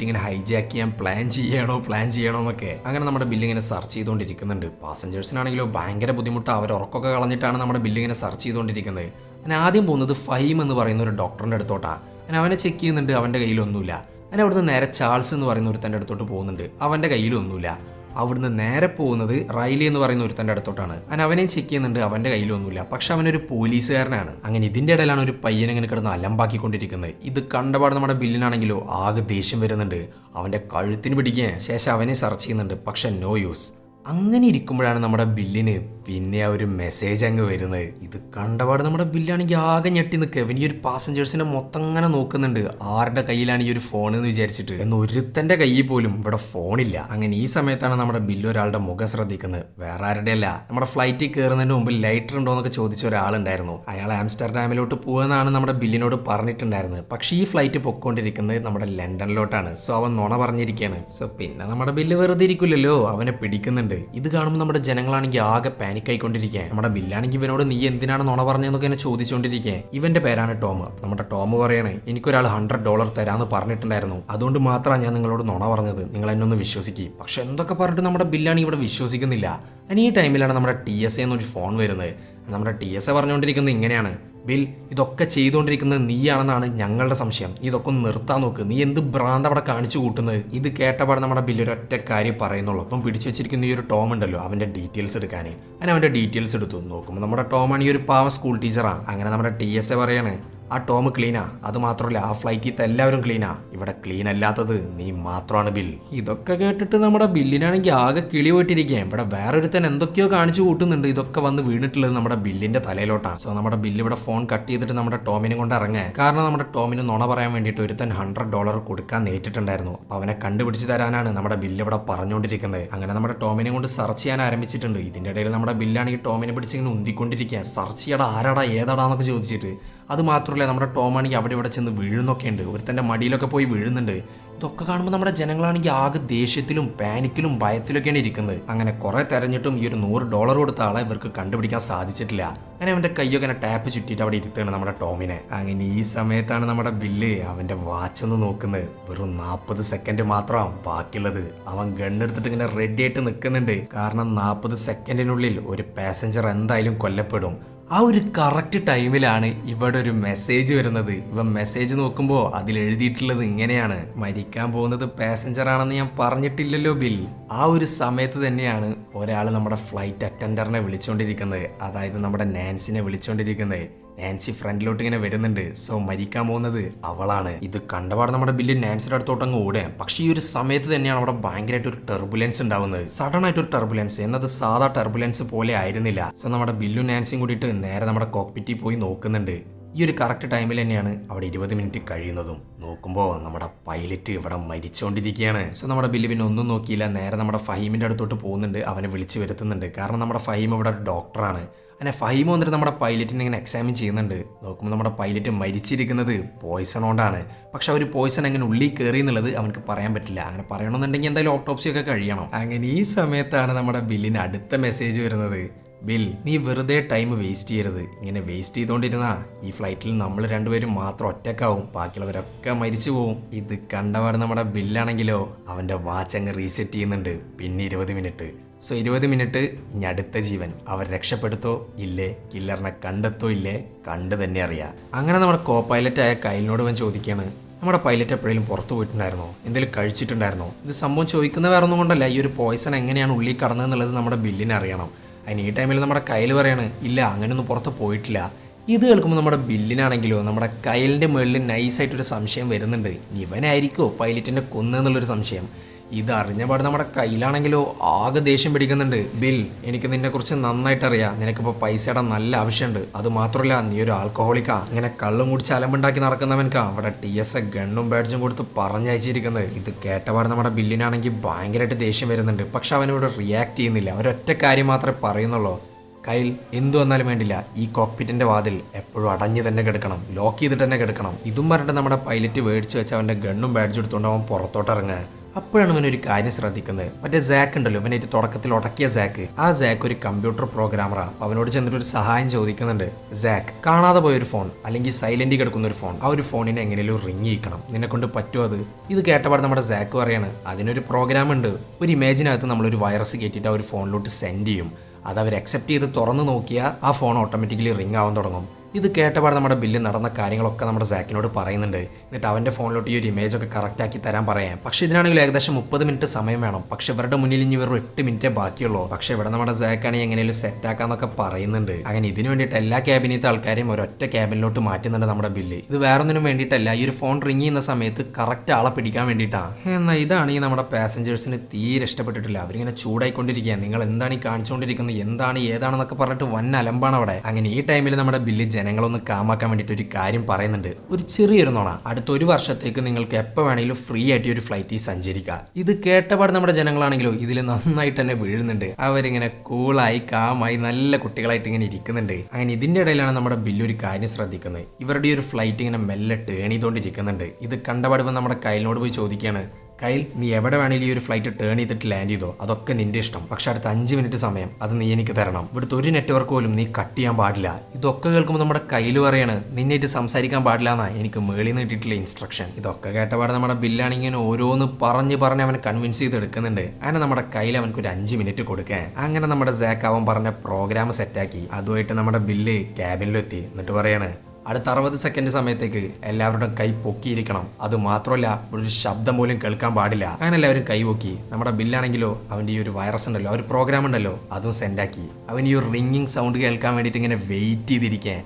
ഇങ്ങനെ ഹൈജാക്ക് ചെയ്യാൻ പ്ലാൻ ചെയ്യണോ പ്ലാൻ ചെയ്യണോ എന്നൊക്കെ. അങ്ങനെ നമ്മുടെ ബില്ല് ഇങ്ങനെ സെർച്ച് ചെയ്തുകൊണ്ടിരിക്കുന്നുണ്ട് പാസഞ്ചേഴ്സിനാണെങ്കിലോ ഭയങ്കര ബുദ്ധിമുട്ടാണ് അവർ ഉറക്കമൊക്കെ കളഞ്ഞിട്ടാണ് നമ്മുടെ ബില്ല് ഇങ്ങനെ സെർച്ച് ചെയ്തുകൊണ്ടിരിക്കുന്നത് ഞാൻ ആദ്യം പോകുന്നത് ഫഹീം എന്ന് പറയുന്ന ഒരു ഡോക്ടറിന്റെ അടുത്തോട്ടാണ് ഞാൻ അവനെ ചെക്ക് ചെയ്യുന്നുണ്ട് അവന്റെ കയ്യിലൊന്നുമില്ല. ഞാൻ അവിടുന്ന് നേരെ ചാൾസ് എന്ന് പറയുന്ന ഒരുത്തന്റെ അടുത്തോട്ട് പോകുന്നുണ്ട് അവന്റെ കയ്യിലൊന്നുമില്ല. അവിടുന്ന് നേരെ പോകുന്നത് റൈലി എന്ന് പറയുന്ന ഒരുത്തന്റെ അടുത്തോട്ടാണ്. ഞാൻ അവനെയും ചെക്ക് ചെയ്യുന്നുണ്ട് അവന്റെ കയ്യിലൊന്നുമില്ല. പക്ഷെ അവനൊരു പോലീസുകാരനാണ്. അങ്ങനെ ഇതിന്റെ ഇടയിലാണ് ഒരു പയ്യൻ ഇങ്ങനെ കിടന്ന് അലമ്പാക്കിക്കൊണ്ടിരിക്കുന്നത്. ഇത് കണ്ടപാട് നമ്മുടെ ബില്ലിനാണെങ്കിലോ ആകെ ദേഷ്യം വരുന്നുണ്ട്. അവന്റെ കഴുത്തിന് പിടിക്കാൻ ശേഷം അവനെ സെർച്ച് ചെയ്യുന്നുണ്ട് പക്ഷെ നോ യൂസ് അങ്ങനെ ഇരിക്കുമ്പോഴാണ് നമ്മുടെ ബില്ലിന് പിന്നെ ആ ഒരു മെസ്സേജ് അങ്ങ് വരുന്നത്. ഇത് കണ്ടപാട് നമ്മുടെ ബില്ലാണെങ്കിൽ ആകെ ഞെട്ടി നിൽക്കുക. ഇവൻ ഈ ഒരു പാസഞ്ചേഴ്സിനെ മൊത്തം അങ്ങനെ നോക്കുന്നുണ്ട്. ആരുടെ കയ്യിലാണ് ഈ ഒരു ഫോൺ എന്ന് വിചാരിച്ചിട്ട്. എന്ന് ഒരുത്തന്റെ കയ്യിൽ പോലും ഇവിടെ ഫോണില്ല അങ്ങനെ ഈ സമയത്താണ് നമ്മുടെ ബില്ല് ഒരാളുടെ മുഖം ശ്രദ്ധിക്കുന്നത്. വേറെ ആരുടെ അല്ല നമ്മുടെ ഫ്ലൈറ്റിൽ കയറുന്നതിന് മുമ്പ് ലൈറ്റർ ഉണ്ടോ എന്നൊക്കെ ചോദിച്ച ഒരാളുണ്ടായിരുന്നു. അയാൾ ആംസ്റ്റർഡാമിലോട്ട് പോകുമെന്നാണ് നമ്മുടെ ബില്ലിനോട് പറഞ്ഞിട്ടുണ്ടായിരുന്നത്. പക്ഷേ ഈ ഫ്ലൈറ്റ് പൊക്കോണ്ടിരിക്കുന്നത് നമ്മുടെ ലണ്ടനിലോട്ടാണ്. സോ അവൻ നുണ പറഞ്ഞിരിക്കുകയാണ്. സോ പിന്നെ നമ്മുടെ ബില്ല് വെറുതെ ഇരിക്കില്ലല്ലോ അവനെ പിടിക്കുന്നുണ്ട്. ഇത് കാണുമ്പോൾ നമ്മുടെ ജനങ്ങളാണെങ്കിൽ ആകെ പാനിക് ആയിക്കൊണ്ടിരിക്കുക നമ്മുടെ ബില്ലാണെങ്കിൽ ഇവനോട് നീ എന്തിനാണ് നുണ പറഞ്ഞതെന്നൊക്കെ എന്നെ ചോദിച്ചുകൊണ്ടിരിക്കുക ഇവന്റെ പേരാണ് ടോം. നമ്മുടെ ടോം പറയണേ എനിക്കൊരാൾ ഹൺഡ്രഡ് ഡോളർ തരാന്ന് പറഞ്ഞിട്ടുണ്ടായിരുന്നു. അതുകൊണ്ട് മാത്രമാണ് ഞാൻ നിങ്ങളോട് നുണ പറഞ്ഞത്. നിങ്ങൾ എന്നെ ഒന്ന് വിശ്വസിക്കും. പക്ഷെ എന്തൊക്കെ പറഞ്ഞിട്ട് നമ്മുടെ ബില്ലാണ് ഇവിടെ വിശ്വസിക്കുന്നില്ല. അതിന് ഈ ടൈമിലാണ് നമ്മുടെ ടി എസ് എന്നൊരു ഫോൺ വരുന്നത്. നമ്മുടെ ടി എസ് എ പറഞ്ഞുകൊണ്ടിരിക്കുന്നത് ഇങ്ങനെയാണ്. ബിൽ ഇതൊക്കെ ചെയ്തുകൊണ്ടിരിക്കുന്നത് നീയാണെന്നാണ് ഞങ്ങളുടെ സംശയം. ഇതൊക്കെ നിർത്താൻ നോക്ക്. നീ എന്ത് ഭ്രാന്ത് അവിടെ കാണിച്ചു കൂട്ടുന്നത്? ഇത് കേട്ടപാട് നമ്മുടെ ബില്ല് ഒരൊറ്റ കാര്യം പറയുന്നുള്ളൂ. അപ്പം പിടിച്ചു വെച്ചിരിക്കുന്ന ഈ ഒരു ടോം ഉണ്ടല്ലോ അവന്റെ ഡീറ്റെയിൽസ് എടുക്കാൻ. അതിന് അവന്റെ ഡീറ്റെയിൽസ് എടുത്തു. നോക്കുമ്പോൾ നമ്മുടെ ടോമാണ് ഈ ഒരു പാവ സ്കൂൾ ടീച്ചറാണ് അങ്ങനെ നമ്മുടെ ടി എസ് എ പറയാണ്. ആ ടോം ക്ലീനാ. അത് മാത്രമല്ല ആ ഫ്ലൈറ്റിൽ എല്ലാവരും ക്ലീനാ. ഇവിടെ ക്ലീൻ അല്ലാത്തത് നീ മാത്രമാണ് ബിൽ. ഇതൊക്കെ കേട്ടിട്ട് നമ്മുടെ ബില്ലിനാണെങ്കിൽ ആകെ കിളി പോയിട്ടിരിക്കുക ഇവിടെ വേറൊരുത്തൻ എന്തൊക്കെയോ കാണിച്ചു കൂട്ടുന്നുണ്ട്. ഇതൊക്കെ വന്ന് വീണിട്ടുള്ളത് നമ്മുടെ ബില്ലിന്റെ തലയിലോട്ടാണ് സോ നമ്മുടെ ബില്ല് ഇവിടെ ഫോൺ കട്ട് ചെയ്തിട്ട് നമ്മുടെ ടോമിനെ കൊണ്ട് ഇറങ്ങുക കാരണം നമ്മുടെ ടോമിന് നുണ പറയാൻ വേണ്ടിയിട്ട് ഒരുത്തൻ ഹൺഡ്രഡ് ഡോളർ കൊടുക്കാൻ നേരിട്ടിട്ടുണ്ടായിരുന്നു. അവനെ കണ്ടുപിടിച്ച് തരാനാണ് നമ്മുടെ ബില്ല് ഇവിടെ പറഞ്ഞുകൊണ്ടിരിക്കുന്നത്. അങ്ങനെ നമ്മുടെ ടോമിനെ കൊണ്ട് സെർച്ച് ചെയ്യാൻ ആരംഭിച്ചിട്ടുണ്ട്. ഇതിന്റെ ഇടയിൽ നമ്മുടെ ബില്ലാണെങ്കിൽ ടോമിനെ പിടിച്ച് ഇങ്ങനെ ഉന്തിക്കൊണ്ടിരിക്കുക സെർച്ച് ചെയ്യടാ ആരാടാ ഏതാടാന്നൊക്കെ ചോദിച്ചിട്ട്. അത് മാത്രമല്ല മാത്രമല്ല നമ്മുടെ ടോമാണെങ്കിൽ അവിടെ ഇവിടെ ചെന്ന് വീഴുന്നൊക്കെ ഉണ്ട്. ഒരുത്തന്റെ മടിയിലൊക്കെ പോയി വീഴുന്നുണ്ട്. ഇതൊക്കെ കാണുമ്പോൾ നമ്മുടെ ജനങ്ങളാണെങ്കിൽ ആകെ ദേഷ്യത്തിലും പാനിക്കിലും ഭയത്തിലൊക്കെയാണ് ഇരിക്കുന്നത്. അങ്ങനെ കുറെ തെരഞ്ഞിട്ടും ഈ ഒരു നൂറ് ഡോളർ കൊടുത്ത ആളെ ഇവർക്ക് കണ്ടുപിടിക്കാൻ സാധിച്ചിട്ടില്ല. അങ്ങനെ അവന്റെ കയ്യൊക്കെ ഇങ്ങനെ ടാപ്പ് ചുറ്റിയിട്ട് അവിടെ ഇരുത്തുകയാണ് നമ്മുടെ ടോമിനെ. അങ്ങനെ ഈ സമയത്താണ് നമ്മുടെ ബില്ല് അവന്റെ വാച്ച് ഒന്ന് നോക്കുന്നത്. വെറും നാൽപ്പത് സെക്കൻഡ് മാത്രമാണ് ബാക്കിയുള്ളത്. അവൻ ഗണ്ണെടുത്തിട്ട് ഇങ്ങനെ റെഡി ആയിട്ട് നിൽക്കുന്നുണ്ട്. കാരണം നാൽപ്പത് സെക്കൻഡിനുള്ളിൽ ഒരു പാസഞ്ചർ എന്തായാലും കൊല്ലപ്പെടും. ആ ഒരു കറക്റ്റ് ടൈമിലാണ് ഇവിടെ ഒരു മെസ്സേജ് വരുന്നത്. ഇവ മെസ്സേജ് നോക്കുമ്പോൾ അതിൽ എഴുതിയിട്ടുള്ളത് ഇങ്ങനെയാണ്. മരിക്കാൻ പോകുന്നത് പാസഞ്ചർ ആണെന്ന് ഞാൻ പറഞ്ഞിട്ടില്ലല്ലോ ബിൽ. ആ ഒരു സമയത്ത് തന്നെയാണ് ഒരാൾ നമ്മുടെ ഫ്ലൈറ്റ് അറ്റൻഡറിനെ വിളിച്ചുകൊണ്ടിരിക്കുന്നത് അതായത് നമ്മുടെ നാൻസിനെ വിളിച്ചുകൊണ്ടിരിക്കുന്നത് നാൻസി ഫ്രണ്ടിലോട്ട് ഇങ്ങനെ വരുന്നുണ്ട്. സോ മരിക്കാൻ പോകുന്നത് അവളാണ്. ഇത് കണ്ടപാട് നമ്മുടെ ബില്ല് നാൻസിയുടെ അടുത്തോട്ട് അങ്ങ് ഓടുക. പക്ഷെ ഈ ഒരു സമയത്ത് തന്നെയാണ് അവിടെ ഭയങ്കരമായിട്ട് ഒരു ടെർബുലൻസ് ഉണ്ടാവുന്നത്. സഡൻ ആയിട്ട് ഒരു ടെർബുലൻസ് എന്നത് സാധാ ടെർബുലൻസ് പോലെ ആയിരുന്നില്ല. സോ നമ്മുടെ ബില്ലും നാൻസിയും കൂടിയിട്ട് നേരെ നമ്മുടെ കോക്പിറ്റിൽ പോയി നോക്കുന്നുണ്ട്. ഈ ഒരു കറക്റ്റ് ടൈമിൽ തന്നെയാണ് അവിടെ ഇരുപത് മിനിറ്റ് കഴിയുന്നതും. നോക്കുമ്പോൾ നമ്മുടെ പൈലറ്റ് ഇവിടെ മരിച്ചുകൊണ്ടിരിക്കുകയാണ് സോ നമ്മുടെ ബില്ല് പിന്നെ ഒന്നും നോക്കിയില്ല. നേരെ നമ്മുടെ ഫഹീമിന്റെ അടുത്തോട്ട് പോകുന്നുണ്ട്. അവനെ വിളിച്ച് വരുത്തുന്നുണ്ട്. കാരണം നമ്മുടെ ഫഹീം ഇവിടെ ഡോക്ടറാണ് അങ്ങനെ ഫൈമ വന്നിട്ട് നമ്മുടെ പൈലറ്റിനെ ഇങ്ങനെ എക്സാമിൻ ചെയ്യുന്നുണ്ട്. നോക്കുമ്പോൾ നമ്മുടെ പൈലറ്റ് മരിച്ചിരിക്കുന്നത് പോയിസൺ കൊണ്ടാണ്. പക്ഷെ അവർ പോയിസൺ എങ്ങനെ ഉള്ളിൽ കയറി എന്നുള്ളത് അവനക്ക് പറയാൻ പറ്റില്ല. അങ്ങനെ പറയണമെന്നുണ്ടെങ്കിൽ എന്തായാലും ഓട്ടോപ്സി ഒക്കെ കഴിയണം. അങ്ങനെ ഈ സമയത്താണ് നമ്മുടെ ബില്ലിന് അടുത്ത മെസ്സേജ് വരുന്നത്. ബിൽ നീ വെറുതെ ടൈം വേസ്റ്റ് ചെയ്യരുത്. ഇങ്ങനെ വേസ്റ്റ് ചെയ്തുകൊണ്ടിരുന്നാ ഈ ഫ്ലൈറ്റിൽ നമ്മൾ രണ്ടുപേരും മാത്രം ഒറ്റക്കാവും. ബാക്കിയുള്ളവരൊക്കെ മരിച്ചു പോവും. ഇത് കണ്ടപാട് നമ്മുടെ ബില്ലാണെങ്കിലോ അവന്റെ വാച്ച് അങ്ങ് റീസെറ്റ് ചെയ്യുന്നുണ്ട്. പിന്നെ ഇരുപത് മിനിറ്റ് സോ ഇരുപത് മിനിറ്റ് ഇനി അടുത്ത ജീവൻ. അവർ രക്ഷപ്പെടുത്തോ? ഇല്ലേ? കില്ലറിനെ കണ്ടെത്തോ? ഇല്ലേ? കണ്ട് തന്നെ അറിയാം. അങ്ങനെ നമ്മുടെ കോ പൈലറ്റായ കയ്യിലിനോട് അവൻ ചോദിക്കുകയാണ് നമ്മുടെ പൈലറ്റ് എപ്പോഴേലും പുറത്തു പോയിട്ടുണ്ടായിരുന്നോ? എന്തെങ്കിലും കഴിച്ചിട്ടുണ്ടായിരുന്നോ? ഇത് സംഭവം ചോദിക്കുന്ന വേറെ ഒന്നും കൊണ്ടല്ല ഈ ഒരു പോയിസൺ എങ്ങനെയാണ് ഉള്ളിൽ കടന്നതെന്നുള്ളത് നമ്മുടെ ബില്ലിനെ അറിയണം. അതിന് ഈ ടൈമിൽ നമ്മുടെ കയ്യിൽ പറയാണ് ഇല്ല അങ്ങനെയൊന്നും പുറത്ത് പോയിട്ടില്ല. ഇത് കേൾക്കുമ്പോൾ നമ്മുടെ ബില്ലിനാണെങ്കിലോ നമ്മുടെ കയ്ലിന്റെ മുകളിൽ നൈസായിട്ടൊരു സംശയം വരുന്നുണ്ട്. ഇവനായിരിക്കോ പൈലറ്റിന്റെ കൊന്നെന്നുള്ളൊരു സംശയം. ഇത് അറിഞ്ഞ പാട് നമ്മുടെ കയ്യിലാണെങ്കിലോ ആകെ ദേഷ്യം പിടിക്കുന്നുണ്ട്. ബിൽ എനിക്ക് നിന്നെ കുറിച്ച് നന്നായിട്ട് അറിയാം നിനക്കിപ്പോൾ പൈസയുടെ നല്ല ആവശ്യമുണ്ട്. അത് മാത്രമല്ല നീ ഒരു ആൽക്കഹോളിക്കാ. ഇങ്ങനെ കള്ളും കുടിച്ച് അലമ്പുണ്ടാക്കി നടക്കുന്നവൻക്കാ. അവിടെ ടി എസ് എ ഗണ്ണും ബാഡ്ജും കൊടുത്ത് പറഞ്ഞയച്ചിരിക്കുന്നത്. ഇത് കേട്ടപാട് നമ്മുടെ ബില്ലിനാണെങ്കിൽ ഭയങ്കരമായിട്ട് ദേഷ്യം വരുന്നുണ്ട്. പക്ഷെ അവനോട് റിയാക്ട് ചെയ്യുന്നില്ല. അവരൊറ്റ കാര്യം മാത്രമേ പറയുന്നുള്ളൂ. കയ്യിൽ എന്തു വന്നാലും വേണ്ടില്ല. ഈ കോക്പിറ്റിന്റെ വാതിൽ എപ്പോഴും അടഞ്ഞു തന്നെ കിടക്കണം. ലോക്ക് ചെയ്തിട്ട് തന്നെ കിടക്കണം. ഇതും പറഞ്ഞിട്ട് നമ്മുടെ പൈലറ്റ് മേടിച്ച് വെച്ച് അവന്റെ ഗണ്ണും ബാഡ്ജും എടുത്തുകൊണ്ട് അവൻ പുറത്തോട്ട് ഇറങ്ങുക. അപ്പോഴാണ് ഇവൻ ഒരു കാര്യം ശ്രദ്ധിക്കുന്നത്. മറ്റേ സാക്ക് ഉണ്ടല്ലോ ഇവനേറ്റ് തുടക്കത്തിൽ ഉടക്കിയ സാക്ക് ആ സാക്ക് ഒരു കമ്പ്യൂട്ടർ പ്രോഗ്രാമറാണ് അവനോട് ചെന്നിട്ട് ഒരു സഹായം ചോദിക്കുന്നുണ്ട്. സാക്ക് കാണാതെ പോയ ഒരു ഫോൺ അല്ലെങ്കിൽ സൈലന്റ് കിടക്കുന്ന ഒരു ഫോൺ ആ ഒരു ഫോണിനെ എങ്ങനെയും റിങ് ചെയ്യിക്കണം. നിന്നെ കൊണ്ട് പറ്റുമോ അത്? ഇത് കേട്ടപാട് നമ്മുടെ സാക്ക് പറയാണ് അതിനൊരു പ്രോഗ്രാം ഉണ്ട്. ഒരു ഇമേജിനകത്ത് നമ്മളൊരു വൈറസ് കയറ്റിയിട്ട് ആ ഒരു ഫോണിലോട്ട് സെൻഡ് ചെയ്യും. അത് അവർ അക്സെപ്റ്റ് ചെയ്ത് തുറന്ന് നോക്കിയാൽ ആ ഫോൺ ഓട്ടോമാറ്റിക്കലി റിംഗ് ആവാൻ തുടങ്ങും. ഇത് കേട്ടപാട് നമ്മുടെ ബില്ല് നടന്ന കാര്യങ്ങളൊക്കെ നമ്മുടെ സാക്കിനോട് പറയുന്നുണ്ട്. എന്നിട്ട് അവന്റെ ഫോണിലോട്ട് ഈ ഒരു ഇമേജ് ഒക്കെ കറക്റ്റ് ആക്കി തരാൻ പറയാം. പക്ഷേ ഇതിനാണെങ്കിൽ ഏകദേശം മുപ്പത് മിനിറ്റ് സമയം വേണം. പക്ഷെ ഇവരുടെ മുന്നിൽ ഇനി വെറും എട്ട് മിനിറ്റേ ബാക്കിയുള്ളൂ പക്ഷെ ഇവിടെ നമ്മുടെ സാക്കാണെങ്കിൽ എങ്ങനെയും സെറ്റ് ആക്കാന്നൊക്കെ പറയുന്നുണ്ട്. അങ്ങനെ ഇതിനു വേണ്ടിയിട്ട് എല്ലാ ക്യാബിനത്തെ ആൾക്കാരെയും ഒരൊറ്റ ക്യാബിനിലോട്ട് മാറ്റുന്നുണ്ട് നമ്മുടെ ബില്ല്. ഇത് വേറൊന്നിനും വേണ്ടിയിട്ടല്ല ഈ ഒരു ഫോൺ റിങ് ചെയ്യുന്ന സമയത്ത് കറക്റ്റ് ആളെ പിടിക്കാൻ വേണ്ടിയിട്ടാണ് എന്നാൽ ഇതാണ് ഈ നമ്മുടെ പാസഞ്ചേഴ്സിന് തീരെ ഇഷ്ടപ്പെട്ടിട്ടില്ല. അവരിങ്ങനെ ചൂടായിക്കൊണ്ടിരിക്കുക നിങ്ങൾ എന്താണ് ഈ കാണിച്ചുകൊണ്ടിരിക്കുന്നത്? എന്താണ് ഏതാണെന്നൊക്കെ പറഞ്ഞിട്ട് വൻ അലമ്പാണ് അവിടെ. അങ്ങനെ ഈ ടൈമിൽ നമ്മുടെ ബില്ല് ജനങ്ങളൊന്ന് കാമാക്കാൻ വേണ്ടിയിട്ട് ഒരു കാര്യം പറയുന്നുണ്ട്. ഒരു ചെറിയൊരു നോണ. അടുത്ത ഒരു വർഷത്തേക്ക് നിങ്ങൾക്ക് എപ്പോൾ വേണമെങ്കിലും ഫ്രീ ആയിട്ട് ഒരു ഫ്ലൈറ്റിൽ സഞ്ചരിക്കുക ഇത് കേട്ടപാട് നമ്മുടെ ജനങ്ങളാണെങ്കിലോ ഇതിൽ നന്നായിട്ട് തന്നെ വീഴുന്നുണ്ട്. അവരിങ്ങനെ കൂളായി കാമായി നല്ല കുട്ടികളായിട്ട് ഇങ്ങനെ ഇരിക്കുന്നുണ്ട്. അങ്ങനെ ഇതിന്റെ ഇടയിലാണ് നമ്മുടെ ബില്ല് ഒരു കാര്യം ശ്രദ്ധിക്കുന്നത്. ഇവരുടെ ഒരു ഫ്ലൈറ്റ് ഇങ്ങനെ മെല്ലെ ടേൺ ചെയ്തുകൊണ്ടിരിക്കുന്നുണ്ട് ഇത് കണ്ടപാട് നമ്മുടെ കയ്യിലോട് പോയി ചോദിക്കുകയാണ് കയ്യിൽ നീ എവിടെ വേണമെങ്കിലും ഈ ഒരു ഫ്ലൈറ്റ് ടേൺ ചെയ്തിട്ട് ലാൻഡ് ചെയ്തോ അതൊക്കെ നിന്റെ ഇഷ്ടം. പക്ഷെ അടുത്ത അഞ്ച് മിനിറ്റ് സമയം അത് നീ എനിക്ക് തരണം. ഇവിടുത്തെ ഒരു നെറ്റ്വർക്ക് പോലും നീ കട്ട് ചെയ്യാൻ പാടില്ല. ഇതൊക്കെ കേൾക്കുമ്പോൾ നമ്മുടെ കയ്യിൽ പറയാണ് നിന്നായിട്ട് സംസാരിക്കാൻ പാടില്ല എന്നാ. എനിക്ക് മേളിൽ നിന്ന് കിട്ടിയിട്ടുള്ള ഇൻസ്ട്രക്ഷൻ ഇതൊക്കെ കേട്ടപാട് നമ്മുടെ ബില്ലാണെങ്കിൽ ഓരോന്ന് പറഞ്ഞ് പറഞ്ഞ് അവനെ കൺവിൻസ് ചെയ്ത് എടുക്കുന്നുണ്ട്. അങ്ങനെ നമ്മുടെ കയ്യിൽ അവനക്ക് ഒരു അഞ്ച് മിനിറ്റ് കൊടുക്കാൻ. അങ്ങനെ നമ്മുടെ സാക്ക് അവൻ പറഞ്ഞ പ്രോഗ്രാം സെറ്റാക്കി അതുമായിട്ട് നമ്മുടെ ബില്ല് ക്യാബിനിലെത്തി എന്നിട്ട് പറയാണ് അടുത്ത അറുപത് സെക്കൻഡ് സമയത്തേക്ക് എല്ലാവരുടെ കൈ പൊക്കിയിരിക്കണം. അത് മാത്രമല്ല ഒരു ശബ്ദം പോലും കേൾക്കാൻ പാടില്ല. അങ്ങനെ എല്ലാവരും കൈ പൊക്കി നമ്മുടെ ബില്ലാണെങ്കിലോ അവന്റെ ഈ ഒരു വൈറസ് ഉണ്ടല്ലോ ആ ഒരു പ്രോഗ്രാം ഉണ്ടല്ലോ അതും സെൻഡാക്കി അവൻ ഈ ഒരു റിങ്ങിങ് സൗണ്ട് കേൾക്കാൻ വേണ്ടിയിട്ട് ഇങ്ങനെ വെയിറ്റ് ചെയ്തിരിക്കേ.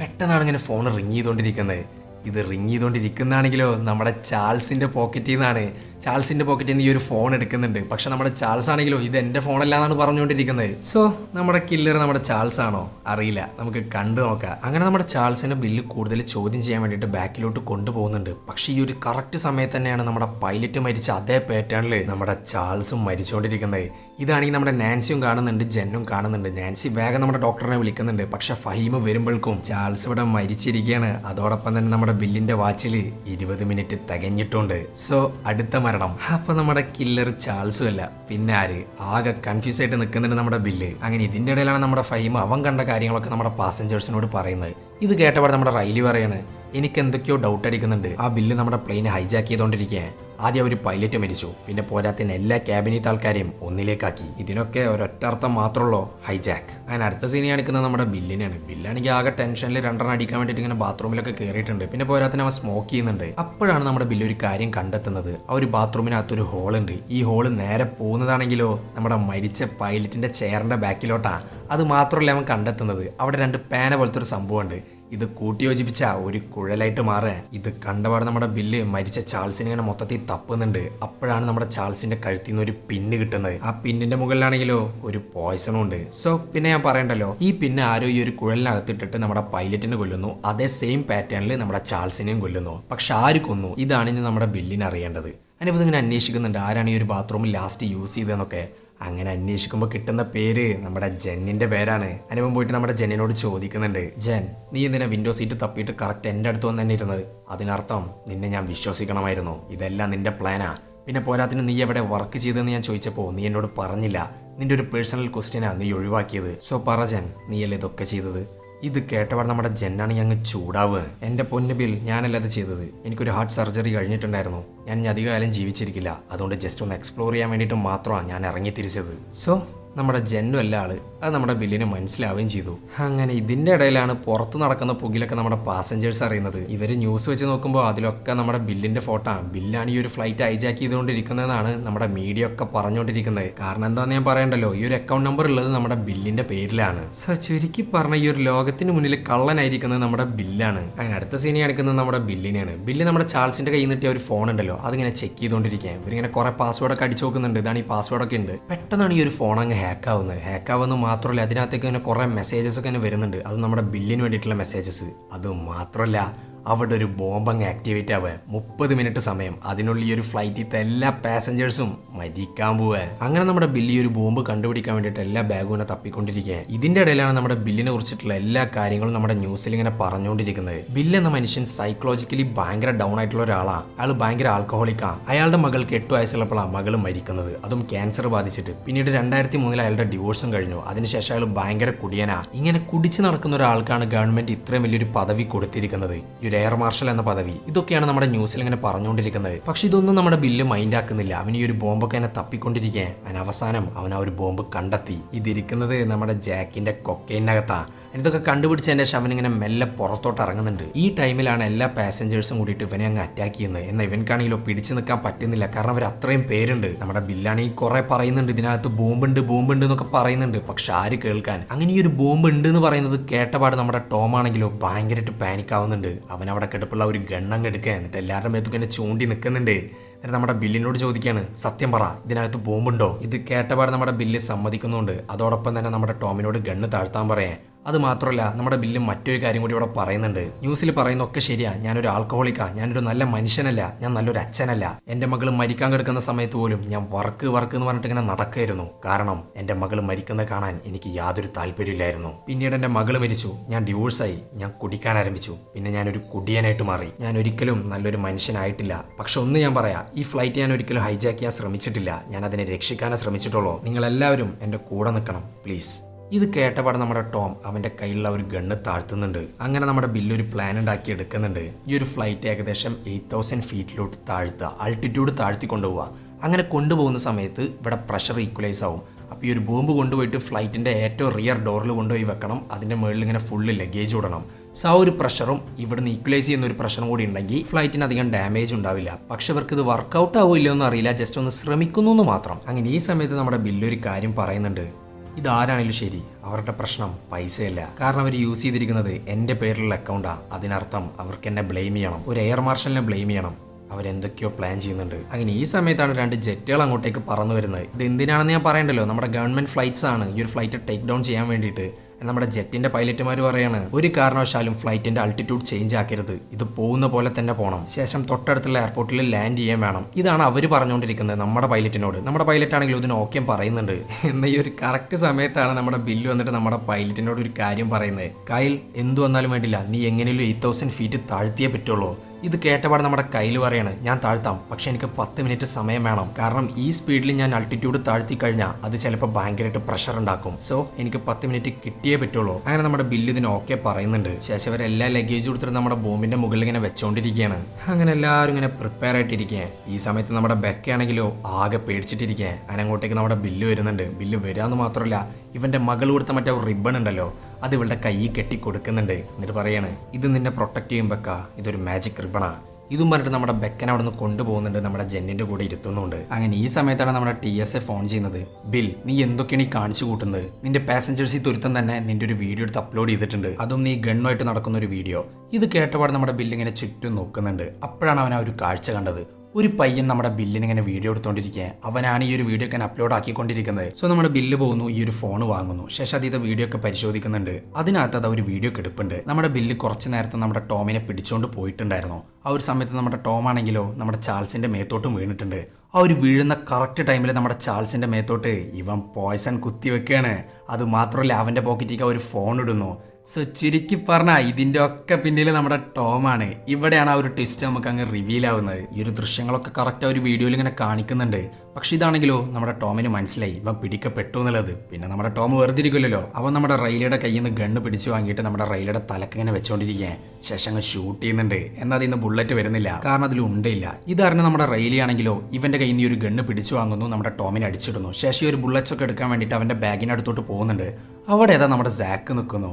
പെട്ടെന്നാണ് ഇങ്ങനെ ഫോൺ റിംഗ് ചെയ്തുകൊണ്ടിരിക്കുന്നത് ഇത് റിംഗ് ചെയ്തുകൊണ്ടിരിക്കുന്നതാണെങ്കിലോ നമ്മുടെ ചാൾസിന്റെ പോക്കറ്റിൽ നിന്നാണ് ചാൾസിന്റെ പോക്കറ്റിൽ നിന്ന് ഈ ഒരു ഫോൺ എടുക്കുന്നുണ്ട്. പക്ഷെ നമ്മുടെ ചാൾസ് ആണെങ്കിലോ ഇത് എന്റെ ഫോണല്ല എന്നാണ് പറഞ്ഞുകൊണ്ടിരിക്കുന്നത്. സോ നമ്മുടെ കില്ലർ നമ്മുടെ ചാൾസ് ആണോ അറിയില്ല. നമുക്ക് കണ്ടു നോക്കാം. അങ്ങനെ നമ്മുടെ ചാൾസിന്റെ ബില്ല് കൂടുതൽ ചോദ്യം ചെയ്യാൻ വേണ്ടിയിട്ട് ബാക്കിലോട്ട് കൊണ്ടുപോകുന്നുണ്ട്. പക്ഷെ ഈ ഒരു കറക്റ്റ് സമയത്ത് തന്നെയാണ് നമ്മുടെ പൈലറ്റ് മരിച്ച അതേ പാറ്റേണിൽ നമ്മുടെ ചാൾസും മരിച്ചുകൊണ്ടിരിക്കുന്നത്. ഇതാണെങ്കിൽ നമ്മുടെ നാൻസിയും കാണുന്നുണ്ട് ജെന്നും കാണുന്നുണ്ട്. നാൻസി വേഗം നമ്മുടെ ഡോക്ടറിനെ വിളിക്കുന്നുണ്ട്. പക്ഷെ ഫഹീം വരുമ്പോഴേക്കും ചാൾസ് ഇവിടെ മരിച്ചിരിക്കുകയാണ്. അതോടൊപ്പം തന്നെ നമ്മുടെ ബില്ലിന്റെ വാച്ചിൽ ഇരുപത് മിനിറ്റ് തികഞ്ഞിട്ടുണ്ട്. സോ അടുത്ത മരണം. അപ്പൊ നമ്മുടെ കില്ലർ ചാൾസും അല്ല പിന്നെ ആര്? ആകെ കൺഫ്യൂസ് ആയിട്ട് നിൽക്കുന്നുണ്ട് നമ്മുടെ ബില്ല്. അങ്ങനെ ഇതിന്റെ ഇടയിലാണ് നമ്മുടെ ഫഹീം അവൻ കണ്ട കാര്യങ്ങളൊക്കെ നമ്മുടെ പാസഞ്ചേഴ്സിനോട് പറയുന്നത്. ഇത് കേട്ടപാട് നമ്മുടെ റൈലി പറയാണ് എനിക്ക് എന്തൊക്കെയോ ഡൗട്ട് അടിക്കുന്നുണ്ട്. ആ ബില്ല് നമ്മുടെ പ്ലെയിൻ ഹൈജാക്ക് ചെയ്തുകൊണ്ടിരിക്കുക ആദ്യം ഒരു പൈലറ്റ് മരിച്ചു. പിന്നെ പോരാത്തിന് എല്ലാ ക്യാബിനറ്റ് ആൾക്കാരെയും ഒന്നിലേക്കാക്കി. ഇതിനൊക്കെ ഒരൊറ്റ അർത്ഥം മാത്രമുള്ളൂ ഹൈജാക്ക്. അങ്ങനെ അടുത്ത സീനി കാണിക്കുന്നത് നമ്മുടെ ബില്ലിനെയാണ്. ബില്ലാണെങ്കിൽ ആകെ ടെൻഷനിൽ രണ്ടെണ്ണം അടിക്കാൻ വേണ്ടിയിട്ട് ഇങ്ങനെ ബാത്റൂമിലൊക്കെ കയറിയിട്ടുണ്ട് പിന്നെ പോരാത്തിന് അവൻ സ്മോക്ക് ചെയ്യുന്നുണ്ട്. അപ്പോഴാണ് നമ്മുടെ ബില്ല് ഒരു കാര്യം കണ്ടെത്തുന്നത്. ആ ഒരു ബാത്റൂമിനകത്തൊരു ഹോൾ ഉണ്ട് ഈ ഹോൾ നേരെ പോകുന്നതാണെങ്കിലോ നമ്മുടെ മരിച്ച പൈലറ്റിന്റെ ചെയറിന്റെ ബാക്കിലോട്ടാണ് അത് മാത്രമല്ല അവൻ കണ്ടെത്തുന്നത്. അവിടെ രണ്ട് പേന പോലത്തെ ഒരു സംഭവമുണ്ട്. ഇത് കൂട്ടിയോജിപ്പിച്ച ഒരു കുഴലായിട്ട് മാറുക ഇത് കണ്ടപാട് നമ്മുടെ ബില്ല് മരിച്ച ചാൾസിനെ ഇങ്ങനെ മൊത്തത്തിൽ തപ്പുന്നുണ്ട്. അപ്പോഴാണ് നമ്മുടെ ചാൾസിന്റെ കഴുത്തിൽ നിന്ന് ഒരു പിന്ന് കിട്ടുന്നത്. ആ പിന്നിന്റെ മുകളിലാണെങ്കിലോ ഒരു പോയ്സണും ഉണ്ട്. സോ പിന്നെ ഞാൻ പറയണ്ടല്ലോ ഈ പിന്നെ ആരോ ഈ ഒരു കുഴലിനകത്തിട്ടിട്ട് നമ്മുടെ പൈലറ്റിനെ കൊല്ലുന്നു. അതേ സെയിം പാറ്റേണിൽ നമ്മുടെ ചാൾസിനെയും കൊല്ലുന്നു. പക്ഷെ ആര് കൊന്നു? ഇതാണ് ഇനി നമ്മുടെ ബില്ലിന് അറിയേണ്ടത്. അതിനെ ഇങ്ങനെ അന്വേഷിക്കുന്നുണ്ട്. ആരാണ് ഈ ഒരു ബാത്റൂമിൽ ലാസ്റ്റ് യൂസ് ചെയ്തതെന്നൊക്കെ. അങ്ങനെ അന്വേഷിക്കുമ്പോൾ കിട്ടുന്ന പേര് നമ്മുടെ ജെന്നിന്റെ പേരാണ്. അനുപം പോയിട്ട് നമ്മുടെ ജെന്നിനോട് ചോദിക്കുന്നുണ്ട്. ജെൻ നീ എന്തിനാ വിൻഡോ സീറ്റ് തപ്പിയിട്ട് കറക്റ്റ് എന്റെ അടുത്ത് വന്ന് തന്നെ ഇരുന്നത്? അതിനർത്ഥം നിന്നെ ഞാൻ വിശ്വസിക്കണമായിരുന്നു. ഇതെല്ലാം നിന്റെ പ്ലാനാ പിന്നെ പോരാത്തിന് നീ എവിടെ വർക്ക് ചെയ്തതെന്ന് ഞാൻ ചോദിച്ചപ്പോൾ നീ എന്നോട് പറഞ്ഞില്ല. നിന്റെ ഒരു പേഴ്സണൽ ക്വസ്റ്റ്യനാ നീ ഒഴിവാക്കിയത്. സോ പറ ജെൻ നീയല്ലേ ഇതൊക്കെ ചെയ്തത്? ഇത് കേട്ടപാട് നമ്മുടെ ജെന്നാണ് ഞങ്ങൾ ചൂടാവ്. എന്റെ പൊന്നു ബിൽ ഞാനല്ല അത് ചെയ്തത്? എനിക്കൊരു ഹാർട്ട് സർജറി കഴിഞ്ഞിട്ടുണ്ടായിരുന്നു. ഞാൻ ഇനി അധികകാലം ജീവിച്ചിരിക്കില്ല. അതുകൊണ്ട് ജസ്റ്റ് ഒന്ന് എക്സ്പ്ലോർ ചെയ്യാൻ വേണ്ടിയിട്ട് മാത്രമാണ് ഞാൻ ഇറങ്ങി തിരിച്ചത്. സോ നമ്മുടെ ജന്മല്ല ആൾ. അത് നമ്മുടെ ബില്ലിനെ മനസ്സിലാവുകയും ചെയ്തു. അങ്ങനെ ഇതിന്റെ ഇടയിലാണ് പുറത്ത് നടക്കുന്ന പുകിലൊക്കെ നമ്മുടെ പാസഞ്ചേഴ്സ് അറിയുന്നത്. ഇവർ ന്യൂസ് വെച്ച് നോക്കുമ്പോൾ അതിലൊക്കെ നമ്മുടെ ബില്ലിന്റെ ഫോട്ടോ ആണ് ബില്ലാണ് ഈ ഒരു ഫ്ലൈറ്റ് ഹൈജാക്ക് ചെയ്തുകൊണ്ടിരിക്കുന്നതെന്നാണ് നമ്മുടെ മീഡിയ ഒക്കെ പറഞ്ഞുകൊണ്ടിരിക്കുന്നത്. കാരണം എന്താണെന്ന് ഞാൻ പറയണ്ടല്ലോ? ഈ ഒരു അക്കൗണ്ട് നമ്പർ ഉള്ളത് നമ്മുടെ ബില്ലിന്റെ പേരിലാണ്. സോ ചുരുക്കി പറഞ്ഞ ഈ ഒരു ലോകത്തിന് മുന്നിൽ കള്ളനായിരിക്കുന്നത് നമ്മുടെ ബില്ലാണ്. അങ്ങനെ അടുത്ത സീനി കാണിക്കുന്നത് നമ്മുടെ ബില്ലിനെയാണ്. ബില്ല് നമ്മുടെ ചാൾസിന്റെ കയ്യിൽ നിന്നിട്ട് ഒരു ഫോൺ ഉണ്ടല്ലോ. അതിങ്ങനെ ചെക്ക് ചെയ്തുകൊണ്ടിരിക്കുക ഇവരിങ്ങനെ കുറെ പാസ്വേഡ് ഒക്കെ അടിച്ചു നോക്കുന്നുണ്ട്. ഇതാണ് ഈ പാസ്വേഡ് ഒക്കെ ഉണ്ട്. പെട്ടെന്നാണ് ഈ ഒരു ഫോൺ അങ്ങ് ഹാക്ക് ആവുന്നത് ഹാക്ക് ആവുന്നത് മാത്രമല്ല അതിനകത്തേക്ക് ഇങ്ങനെ കുറേ മെസ്സേജസ് ഒക്കെ ഇങ്ങനെ വരുന്നുണ്ട്. അത് നമ്മുടെ ബില്ലിന് വേണ്ടിയിട്ടുള്ള മെസ്സേജസ് അത് മാത്രമല്ല അവിടെ ഒരു ബോംബങ് ആക്ടിവേറ്റ് ആവുക. മുപ്പത് മിനിറ്റ് സമയം. അതിനുള്ളിൽ ഈ ഒരു ഫ്ലൈറ്റിലത്തെ എല്ലാ പാസഞ്ചേഴ്സും മരിക്കാൻ പോവുക. അങ്ങനെ നമ്മുടെ ബില്ലി ഒരു ബോംബ് കണ്ടുപിടിക്കാൻ വേണ്ടിയിട്ട് എല്ലാ ബാഗും ഇങ്ങനെ തപ്പിക്കൊണ്ടിരിക്കുക. ഇതിന്റെ ഇടയിലാണ് നമ്മുടെ ബില്ലിനെ കുറിച്ചിട്ടുള്ള എല്ലാ കാര്യങ്ങളും നമ്മുടെ ന്യൂസിൽ ഇങ്ങനെ പറഞ്ഞുകൊണ്ടിരിക്കുന്നത്. ബില്ല് എന്ന മനുഷ്യൻ സൈക്കോളജിക്കലി ഭയങ്കര ഡൗൺ ആയിട്ടുള്ള ഒരാളാണ് അയാൾ ഭയങ്കര ആൽക്കഹോളിക്കാണ് അയാളുടെ മകൾക്ക് എട്ട് വയസ്സുള്ളപ്പോഴാണ് മകൾ മരിക്കുന്നത്. അതും ക്യാൻസർ ബാധിച്ചിട്ട്. പിന്നീട് രണ്ടായിരത്തി മൂന്നിൽ അയാളുടെ ഡിവോഴ്സും കഴിഞ്ഞു. അതിനുശേഷം അയാൾ ഭയങ്കര കുടിയനാണ് ഇങ്ങനെ കുടിച്ചു നടക്കുന്ന ഒരാൾക്കാണ് ഗവൺമെന്റ് ഇത്രയും വലിയൊരു പദവി കൊടുത്തിരിക്കുന്നത്. ഒരു എയർ മാർഷൽ എന്ന പദവി. ഇതൊക്കെയാണ് നമ്മുടെ ന്യൂസിൽ ഇങ്ങനെ പറഞ്ഞുകൊണ്ടിരിക്കുന്നത്. പക്ഷെ ഇതൊന്നും നമ്മുടെ ബില്ല് മൈൻഡ് ആക്കുന്നില്ല അവൻ ഈ ഒരു ബോംബൊക്കെ എന്നെ തപ്പിക്കൊണ്ടിരിക്കാൻ അവൻ അവസാനം അവൻ ആ ഒരു ബോംബ് കണ്ടെത്തി. ഇതിരിക്കുന്നത് നമ്മുടെ ജാക്കിന്റെ കൊക്കൈനകത്താ ഇതൊക്കെ കണ്ടുപിടിച്ചതിന്റെ ശവൻ ഇങ്ങനെ മെല്ലെ പുറത്തോട്ട് ഇറങ്ങുന്നുണ്ട്. ഈ ടൈമിലാണ് എല്ലാ പാസഞ്ചേഴ്സും കൂടിയിട്ട് ഇവനെ അങ്ങ് അറ്റാക്ക് ചെയ്യുന്നത് എന്നാൽ ഇവൻക്കാണെങ്കിലോ പിടിച്ചു നിൽക്കാൻ പറ്റുന്നില്ല. കാരണം അവർ അത്രയും പേരുണ്ട്. നമ്മുടെ ബില്ലാണെങ്കിൽ കുറെ പറയുന്നുണ്ട്. ഇതിനകത്ത് ബോംബുണ്ട് ബോംബുണ്ട് എന്നൊക്കെ പറയുന്നുണ്ട്. പക്ഷെ ആര് കേൾക്കാൻ? അങ്ങനെ ഈ ഒരു ബോംബ് ഉണ്ട് എന്ന് പറയുന്നത് കേട്ടപാട് നമ്മുടെ ടോം ആണെങ്കിലും ഭയങ്കരമായിട്ട് പാനിക് ആവുന്നുണ്ട്. അവൻ അവിടെ കിടപ്പുള്ള ഒരു ഗണ്ണങ്ങ് എടുക്കുക. എന്നിട്ട് എല്ലാവരുടെ മേത്തും ഇങ്ങനെ ചൂണ്ടി നിൽക്കുന്നുണ്ട്. എന്നിട്ട് നമ്മുടെ ബില്ലിനോട് ചോദിക്കുകയാണ് സത്യം പറ ഇതിനകത്ത് ബോംബുണ്ടോ? ഇത് കേട്ടപാട് നമ്മുടെ ബില്ല് സമ്മതിക്കുന്നുണ്ട്. അതോടൊപ്പം തന്നെ നമ്മുടെ ടോമിനോട് ഗണ്ണ് താഴ്ത്താൻ പറയാൻ അത് മാത്രമല്ല നമ്മുടെ ബില്ല് മറ്റൊരു കാര്യം കൂടി ഇവിടെ പറയുന്നുണ്ട്. ന്യൂസിൽ പറയുന്നൊക്കെ ശരിയാ. ഞാനൊരു ആൽക്കഹോളിക്കാ ഞാനൊരു നല്ല മനുഷ്യനല്ല. ഞാൻ നല്ലൊരു അച്ഛനല്ല. എന്റെ മകൾ മരിക്കാൻ കിടക്കുന്ന സമയത്ത് പോലും ഞാൻ വർക്ക് വർക്ക് എന്ന് പറഞ്ഞിട്ട് ഇങ്ങനെ നടക്കായിരുന്നു കാരണം എന്റെ മകൾ മരിക്കുന്നത് കാണാൻ എനിക്ക് യാതൊരു താല്പര്യമില്ലായിരുന്നു. പിന്നീട് എന്റെ മകൾ മരിച്ചു. ഞാൻ ഡിവോഴ്സായി. ഞാൻ കുടിക്കാൻ ആരംഭിച്ചു. പിന്നെ ഞാനൊരു കുടിയനായിട്ട് മാറി. ഞാൻ ഒരിക്കലും നല്ലൊരു മനുഷ്യനായിട്ടില്ല. പക്ഷെ ഒന്ന് ഞാൻ പറയാം ഈ ഫ്ലൈറ്റ് ഞാൻ ഒരിക്കലും ഹൈജാക്ക് ചെയ്യാൻ ശ്രമിച്ചിട്ടില്ല. ഞാൻ അതിനെ രക്ഷിക്കാനേ ശ്രമിച്ചിട്ടുള്ളൂ. നിങ്ങളെല്ലാവരും എന്റെ കൂടെ നിൽക്കണം പ്ലീസ്. ഇത് കേട്ടപാട് നമ്മുടെ ടോം അവന്റെ കയ്യിലുള്ള ഒരു ഗണ്ണ് താഴ്ത്തുന്നുണ്ട്. അങ്ങനെ നമ്മുടെ ബില്ല് ഒരു പ്ലാൻ ഉണ്ടാക്കി എടുക്കുന്നുണ്ട്. ഈ ഒരു ഫ്ലൈറ്റ് ഏകദേശം എയ്റ്റ് തൗസൻഡ് ഫീറ്റിലോട്ട് താഴ്ത്തുക ആൾട്ടിറ്റ്യൂഡ് താഴ്ത്തി കൊണ്ടുപോവുക അങ്ങനെ കൊണ്ടുപോകുന്ന സമയത്ത് ഇവിടെ പ്രഷർ ഈക്വലൈസ് ആവും. അപ്പോൾ ഈ ഒരു ബോംബ് കൊണ്ടുപോയിട്ട് ഫ്ലൈറ്റിന്റെ ഏറ്റവും റിയർ ഡോറിൽ കൊണ്ടുപോയി വെക്കണം. അതിന്റെ മുകളിൽ ഇങ്ങനെ ഫുള്ള് ലഗേജ് ഇടണം. സോ ആ ഒരു പ്രഷറും ഇവിടുന്ന് ഈക്വലൈസ് ചെയ്യുന്ന ഒരു പ്രഷറും കൂടി ഉണ്ടെങ്കിൽ ഫ്ലൈറ്റിന് അധികം ഡാമേജ് ഉണ്ടാവില്ല. പക്ഷെ അവർക്ക് ഇത് വർക്കൗട്ട് ആവില്ല എന്ന് അറിയില്ല ജസ്റ്റ് ഒന്ന് ശ്രമിക്കുന്നു എന്ന് മാത്രം. അങ്ങനെ ഈ സമയത്ത് നമ്മുടെ ബില്ല് ഒരു കാര്യം പറയുന്നുണ്ട്. ഇതാരാണെങ്കിലും ശരി അവരുടെ പ്രശ്നം പൈസയല്ല. കാരണം അവർ യൂസ് ചെയ്തിരിക്കുന്നത് എന്റെ പേരിലുള്ള അക്കൗണ്ടാണ് അതിനർത്ഥം അവർക്ക് എന്നെ ബ്ലെയിം ചെയ്യണം. ഒരു എയർ മാർഷലിനെ ബ്ലെയിം ചെയ്യണം. അവരെന്തൊക്കെയോ പ്ലാൻ ചെയ്യുന്നുണ്ട്. അങ്ങനെ ഈ സമയത്താണ് രണ്ട് ജെറ്റുകൾ അങ്ങോട്ടേക്ക് പറന്നു വരുന്നത്. ഇത് എന്തിനാണെന്ന് ഞാൻ പറയണ്ടല്ലോ. നമ്മുടെ ഗവൺമെന്റ് ഫ്ലൈറ്റ്സ് ആണ്. ഈ ഒരു ഫ്ലൈറ്റ് ടേക്ക് ഡൗൺ ചെയ്യാൻ വേണ്ടിയിട്ട് നമ്മുടെ ജെറ്റിന്റെ പൈലറ്റുമാർ പറയാണ് ഒരു കാരണവശാലും ഫ്ലൈറ്റിന്റെ ആൾട്ടിറ്റ്യൂഡ് ചേഞ്ച് ആക്കരുത്. ഇത് പോകുന്ന പോലെ തന്നെ പോകണം ശേഷം തൊട്ടടുത്തുള്ള എയർപോർട്ടിൽ ലാൻഡ് ചെയ്യാൻ വേണം. ഇതാണ് അവർ പറഞ്ഞുകൊണ്ടിരിക്കുന്നത് നമ്മുടെ പൈലറ്റിനോട്. നമ്മുടെ പൈലറ്റ് ആണെങ്കിലും ഇതിന് ഓക്കെ പറയുന്നുണ്ട്. എന്ന ഈ ഒരു കറക്റ്റ് സമയത്താണ് നമ്മുടെ ബില്ല് വന്നിട്ട് നമ്മുടെ പൈലറ്റിനോട് ഒരു കാര്യം പറയുന്നത്. കായൽ എന്തു വന്നാലും വേണ്ടില്ല. നീ എങ്ങനെയും എയ്റ്റ് തൗസൻഡ് ഫീറ്റ് താഴ്ത്തിയേ പറ്റുള്ളൂ. ഇത് കേട്ടപാട് നമ്മുടെ കയ്യിൽ പറയാണ് ഞാൻ താഴ്ത്താം പക്ഷെ എനിക്ക് പത്ത് മിനിറ്റ് സമയം വേണം. കാരണം ഈ സ്പീഡിൽ ഞാൻ അൾട്ടിറ്റ്യൂഡ് താഴ്ത്തി കഴിഞ്ഞാൽ അത് ചിലപ്പോൾ ഭയങ്കരമായിട്ട് പ്രഷർ ഉണ്ടാക്കും. സോ എനിക്ക് പത്ത് മിനിറ്റ് കിട്ടിയേ പറ്റുള്ളൂ. അങ്ങനെ നമ്മുടെ ബില്ല് ഇതിന് ഓക്കെ പറയുന്നുണ്ട്. ശേഷം എല്ലാ ലഗേജ് കൊടുത്തിട്ട് നമ്മുടെ ബോംബിന്റെ മുകളിൽ ഇങ്ങനെ വെച്ചോണ്ടിരിക്കുകയാണ്. അങ്ങനെ എല്ലാവരും ഇങ്ങനെ പ്രിപ്പയർ ആയിട്ടിരിക്കുക ഈ സമയത്ത് നമ്മുടെ ബെക്കാണെങ്കിലോ ആകെ പേടിച്ചിട്ടിരിക്കുക അങ്ങനെ അങ്ങോട്ടേക്ക് നമ്മുടെ ബില്ല് വരുന്നുണ്ട്. ബില്ല് വരാമെന്ന് മാത്രമല്ല ഇവന്റെ മകൾ കൊടുത്ത മറ്റേ റിബൺ ഉണ്ടല്ലോ അത് ഇവളുടെ കൈ കെട്ടി കൊടുക്കുന്നുണ്ട് എന്നിട്ട് പറയാണ് ഇത് നിന്നെ പ്രൊട്ടക്ട് ചെയ്യും ബെക്ക ഇതൊരു മാജിക് റിബണാ. ഇതും പറഞ്ഞിട്ട് നമ്മുടെ ബെക്കൻ അവിടെ നിന്ന് കൊണ്ടുപോകുന്നുണ്ട് നമ്മുടെ ജെന്നിന്റെ കൂടെ ഇരുത്തുന്നുണ്ട്. അങ്ങനെ ഈ സമയത്താണ് നമ്മുടെ ടി എസ് എ ഫോൺ ചെയ്യുന്നത്. ബിൽ നീ എന്തൊക്കെയാണ് ഈ കാണിച്ചു കൂട്ടുന്നത്? നിന്റെ പാസഞ്ചേഴ്സിൽ തുരുത്തം തന്നെ നിന്റെ ഒരു വീഡിയോ എടുത്ത് അപ്ലോഡ് ചെയ്തിട്ടുണ്ട്. അതും നീ ഗണ്ണുമായിട്ട് നടക്കുന്ന ഒരു വീഡിയോ ഇത് കേട്ടപാട് നമ്മുടെ ബില്ലിങ്ങനെ ചുറ്റും നോക്കുന്നുണ്ട്. അപ്പോഴാണ് അവൻ ആ ഒരു കാഴ്ച കണ്ടത്. ഒരു പയ്യൻ നമ്മുടെ ബില്ലിന് ഇങ്ങനെ വീഡിയോ എടുത്തോണ്ടിരിക്കുക അവനാണ് ഈ ഒരു വീഡിയോ ഒക്കെ അപ്ലോഡ് ആക്കിക്കൊണ്ടിരിക്കുന്നത്. സോ നമ്മുടെ ബില്ല് പോകുന്നു ഈ ഒരു ഫോൺ വാങ്ങുന്നു. ശേഷം അതീത വീഡിയോ ഒക്കെ പരിശോധിക്കുന്നുണ്ട്. അതിനകത്ത് അത് ഒരു വീഡിയോ എടുപ്പുണ്ട്. നമ്മുടെ ബില്ല് കുറച്ച് നേരത്തെ നമ്മുടെ ടോമിനെ പിടിച്ചുകൊണ്ട് പോയിട്ടുണ്ടായിരുന്നു. ആ ഒരു സമയത്ത് നമ്മുടെ ടോം ആണെങ്കിലോ നമ്മുടെ ചാൾസിന്റെ മേത്തോട്ടും വീണിട്ടുണ്ട്. ആ ഒരു വീഴുന്ന കറക്റ്റ് ടൈമിൽ നമ്മുടെ ചാൾസിന്റെ മേത്തോട്ട് ഇവൻ പോയ്സൺ കുത്തിവെക്കുകയാണ് അത് മാത്രമല്ല അവന്റെ പോക്കറ്റിലേക്ക് ഒരു ഫോൺ ഇടുന്നു. സോ ചുരുക്കി പറഞ്ഞാൽ ഇതിന്റെ ഒക്കെ പിന്നിൽ നമ്മുടെ ടോമാണ് ഇവിടെയാണ് ആ ഒരു ട്വിസ്റ്റ് നമുക്ക് അങ്ങ് റിവീൽ ആവുന്നത്. ഈ ഒരു ദൃശ്യങ്ങളൊക്കെ കറക്റ്റ് ആ ഒരു വീഡിയോയിൽ ഇങ്ങനെ കാണിക്കുന്നുണ്ട്. പക്ഷെ ഇതാണെങ്കിലോ നമ്മുടെ ടോമിന് മനസ്സിലായി. ഇവൻ പിടിക്കപ്പെട്ടു എന്നുള്ളത്. പിന്നെ നമ്മുടെ ടോം വെറുതെ ഇരിക്കില്ലല്ലോ അവൻ നമ്മുടെ റൈലയുടെ കയ്യിൽ നിന്ന് ഗണ്ണ് പിടിച്ചു വാങ്ങിയിട്ട് നമ്മുടെ റൈലയുടെ തലക്ക് ഇങ്ങനെ വെച്ചോണ്ടിരിക്കാൻ ശേഷം അങ്ങ് ഷൂട്ട് ചെയ്യുന്നുണ്ട്. എന്നാൽ നിന്ന് ബുള്ളറ്റ് വരുന്നില്ല. കാരണം അതിൽ ഉണ്ടയില്ല. ഇതറിഞ്ഞ് നമ്മുടെ റൈലി ആണെങ്കിലോ ഇവന്റെ കയ്യിൽ നിന്ന് ഒരു ഗണ്ണ് പിടിച്ചു വാങ്ങുന്നു നമ്മുടെ ടോമിനെ അടിച്ചിടുന്നു. ശേഷം ഒരു ബുള്ളറ്റ്സ് ഒക്കെ എടുക്കാൻ വേണ്ടിയിട്ട് അവന്റെ ബാഗിനടുത്തോട്ട് പോകുന്നുണ്ട്. അവിടെ ഏതാ നമ്മുടെ സാക്ക് നിൽക്കുന്നു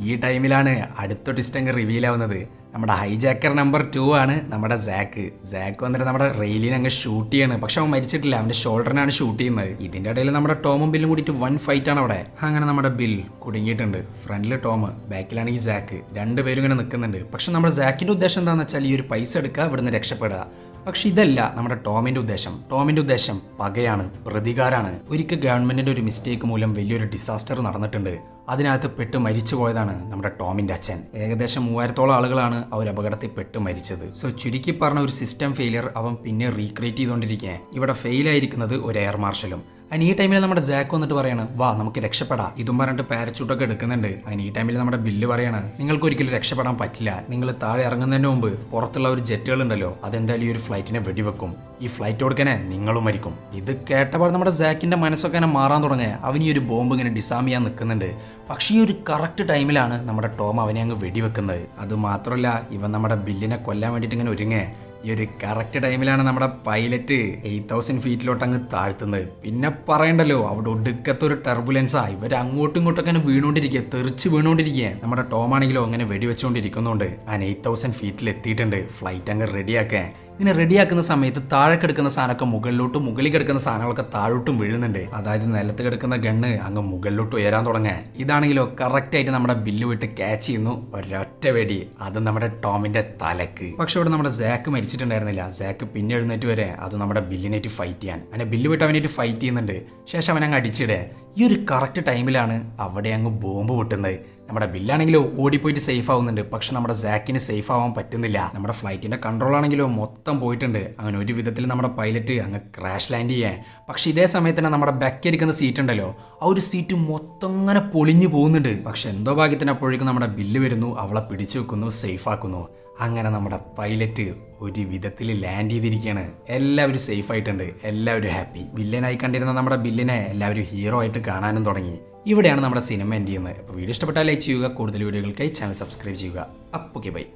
ഈ ടൈമിലാണ് അടുത്ത ട്വിസ്റ്റങ്ങ് റിവീൽ ആവുന്നത്. നമ്മുടെ ഹൈജാക്കർ നമ്പർ ടു ആണ് നമ്മുടെ സാക്ക് സാക്ക് വന്നിട്ട് നമ്മുടെ റെയിലിനെ അങ്ങ് ഷൂട്ട് ചെയ്യാണ്. പക്ഷെ അവൻ മരിച്ചിട്ടില്ല. അവന്റെ ഷോൾഡറിനാണ് ഷൂട്ട് ചെയ്യുന്നത്. ഇതിന്റെ ഇടയിൽ നമ്മുടെ ടോമും ബില്ലും കൂടിയിട്ട് വൺ ഫൈറ്റ് ആണ് അവിടെ. അങ്ങനെ നമ്മുടെ ബിൽ കുടുങ്ങിയിട്ടുണ്ട്. ഫ്രണ്ടിൽ ടോം ബാക്കിലാണെങ്കിൽ സാക്ക് രണ്ടുപേരും ഇങ്ങനെ നിൽക്കുന്നുണ്ട്. പക്ഷെ നമ്മുടെ സാക്കിന്റെ ഉദ്ദേശം എന്താണെന്ന് വെച്ചാൽ ഈ ഒരു പൈസ എടുക്കുക ഇവിടുന്ന് രക്ഷപ്പെടുക. പക്ഷെ ഇതല്ല നമ്മുടെ ടോമിന്റെ ഉദ്ദേശം. ടോമിന്റെ ഉദ്ദേശം പകയാണ് പ്രതികാരാണ് ഒരിക്കൽ ഗവൺമെന്റിന്റെ ഒരു മിസ്റ്റേക്ക് മൂലം വലിയൊരു ഡിസാസ്റ്റർ നടന്നിട്ടുണ്ട്. അതിനകത്ത് പെട്ട് മരിച്ചു പോയതാണ് നമ്മുടെ ടോമിന്റെ അച്ഛൻ. ഏകദേശം മൂവായിരത്തോളം ആളുകളാണ് അവർ അപകടത്തിൽ പെട്ട് മരിച്ചത്. സോ ചുരുക്കി പറഞ്ഞ ഒരു സിസ്റ്റം ഫെയിലിയർ അവൻ പിന്നെ റീക്രിയേറ്റ് ചെയ്തുകൊണ്ടിരിക്കുക ഇവിടെ ഫെയിൽ ആയിരിക്കുന്നത് ഒരു എയർ മാർഷലും അതിന് ഈ ടൈമിൽ നമ്മുടെ ജാക്ക് വന്നിട്ട് പറയാണ് വാ നമുക്ക് രക്ഷപ്പെടാം. ഇതും പറഞ്ഞിട്ട് പാരച്ചൂട്ടൊക്കെ എടുക്കുന്നുണ്ട്. അതിന് ഈ ടൈമിൽ നമ്മുടെ ബില്ല് പറയാണ് നിങ്ങൾക്ക് ഒരിക്കലും രക്ഷപ്പെടാൻ പറ്റില്ല. നിങ്ങൾ താഴെ ഇറങ്ങുന്നതിന് മുമ്പ് പുറത്തുള്ള ഒരു ജെറ്റുകൾ ഉണ്ടല്ലോ അതെന്തായാലും ഈ ഒരു ഫ്ലൈറ്റിനെ വെടിവെക്കും. ഈ ഫ്ലൈറ്റ് കൊടുക്കാനെ നിങ്ങളും മരിക്കും. ഇത് കേട്ടപ്പോൾ നമ്മുടെ ജാക്കിന്റെ മനസ്സൊക്കെ ഇങ്ങനെ മാറാൻ തുടങ്ങിയ അവൻ ഈ ഒരു ബോംബ് ഇങ്ങനെ ഡിസാം ചെയ്യാൻ നിൽക്കുന്നുണ്ട്. പക്ഷേ ഈ ഒരു കറക്റ്റ് ടൈമിലാണ് നമ്മുടെ ടോം അവനെ അങ്ങ് വെടിവെക്കുന്നത്. അത് മാത്രമല്ല ഇവൻ നമ്മുടെ ബില്ലിനെ കൊല്ലാൻ വേണ്ടിയിട്ട് ഇങ്ങനെ ഒരുങ്ങേ ഈ ഒരു കറക്റ്റ് ടൈമിലാണ് നമ്മുടെ പൈലറ്റ് എയ്റ്റ് തൗസൻഡ് ഫീറ്റിലോട്ട് അങ്ങ് താഴ്ത്തുന്നത്. പിന്നെ പറയണ്ടല്ലോ അവിടെ ഒടുക്കത്തെ ഒരു ടെർബുലൻസാ ഇവർ അങ്ങോട്ടും ഇങ്ങോട്ടും അങ്ങനെ വീണുകൊണ്ടിരിക്കുക തെറിച്ച് വീണുകൊണ്ടിരിക്കുക നമ്മുടെ ടോം ആണെങ്കിലും അങ്ങനെ വെടിവെച്ചുകൊണ്ടിരിക്കുന്നുണ്ട്. ആ എയ്റ്റ് തൗസൻഡ് ഫീറ്റിൽ എത്തിയിട്ടുണ്ട്. ഫ്ലൈറ്റ് അങ്ങ് റെഡിയാക്കാൻ ഇങ്ങനെ റെഡിയാക്കുന്ന സമയത്ത് താഴെ കിടക്കുന്ന സാധനമൊക്കെ മുകളിലോട്ടും മുകളിൽ കിടക്കുന്ന സാധനങ്ങളൊക്കെ താഴോട്ടും വീഴുന്നുണ്ട്. അതായത് നിലത്ത് കിടക്കുന്ന ഗണ്ണ് അങ്ങ് മുകളിലോട്ട് ഉയരാൻ തുടങ്ങുക. ഇതാണെങ്കിലോ കറക്റ്റ് ആയിട്ട് നമ്മുടെ ബില്ല് വിട്ട് ക്യാച്ച് ചെയ്യുന്നു. ഒരൊറ്റ വെടി. അത് നമ്മുടെ ടോമിന്റെ തലക്ക്. പക്ഷെ ഇവിടെ നമ്മുടെ സാക്ക് മരിച്ചിട്ടുണ്ടായിരുന്നില്ല. സാക്ക് പിന്നെ എഴുന്നേറ്റ് വരെ അത് നമ്മുടെ ബില്ലിനേറ്റ് ഫൈറ്റ് ചെയ്യാൻ. അങ്ങനെ ബില്ല് വിട്ട് അവനായിട്ട് ഫൈറ്റ് ചെയ്യുന്നുണ്ട്. ശേഷം അവൻ അങ്ങ് അടിച്ചിടേ ഈ ഒരു കറക്റ്റ് ടൈമിലാണ് അവിടെ അങ്ങ് ബോംബ് പൊട്ടുന്നത്. നമ്മുടെ ബില്ലാണെങ്കിലോ ഓടിപ്പോയിട്ട് സേഫ് ആവുന്നുണ്ട്. പക്ഷെ നമ്മുടെ സാക്കിന് സേഫ് ആവാൻ പറ്റുന്നില്ല. നമ്മുടെ ഫ്ലൈറ്റിന്റെ കൺട്രോൾ ആണെങ്കിലോ മൊത്തം പോയിട്ടുണ്ട്. അങ്ങനെ ഒരു വിധത്തിൽ നമ്മുടെ പൈലറ്റ് അങ്ങ് ക്രാഷ് ലാൻഡ് ചെയ്യാൻ പക്ഷെ ഇതേ സമയത്ത് തന്നെ നമ്മുടെ ബാക്ക് ഇരിക്കുന്ന സീറ്റ് ഉണ്ടല്ലോ. ആ ഒരു സീറ്റ് മൊത്തം അങ്ങനെ പൊളിഞ്ഞു പോകുന്നുണ്ട്. പക്ഷെ എന്തോ ഭാഗ്യത്തിന് അപ്പോഴേക്കും നമ്മുടെ ബില്ല് വരുന്നു. അവളെ പിടിച്ചു വെക്കുന്നു സേഫ് ആക്കുന്നു. അങ്ങനെ നമ്മുടെ പൈലറ്റ് ഒരു വിധത്തിൽ ലാൻഡ് ചെയ്തിരിക്കുകയാണ്. എല്ലാവരും സേഫ് ആയിട്ടുണ്ട്. എല്ലാവരും ഹാപ്പി വില്ലനായി കണ്ടിരുന്ന നമ്മുടെ ബില്ലിനെ എല്ലാവരും ഹീറോ ആയിട്ട് കാണാനും തുടങ്ങി. ഇവിടെയാണ് നമ്മുടെ സിനിമ എൻഡ് ചെയ്യുന്നത് അപ്പോൾ വീഡിയോ ഇഷ്ടപ്പെട്ടാൽ ലൈക്ക് ചെയ്യുക കൂടുതൽ വീഡിയോകൾക്കായി ചാനൽ സബ്സ്ക്രൈബ് ചെയ്യുക. അപ്പോൾ ബൈ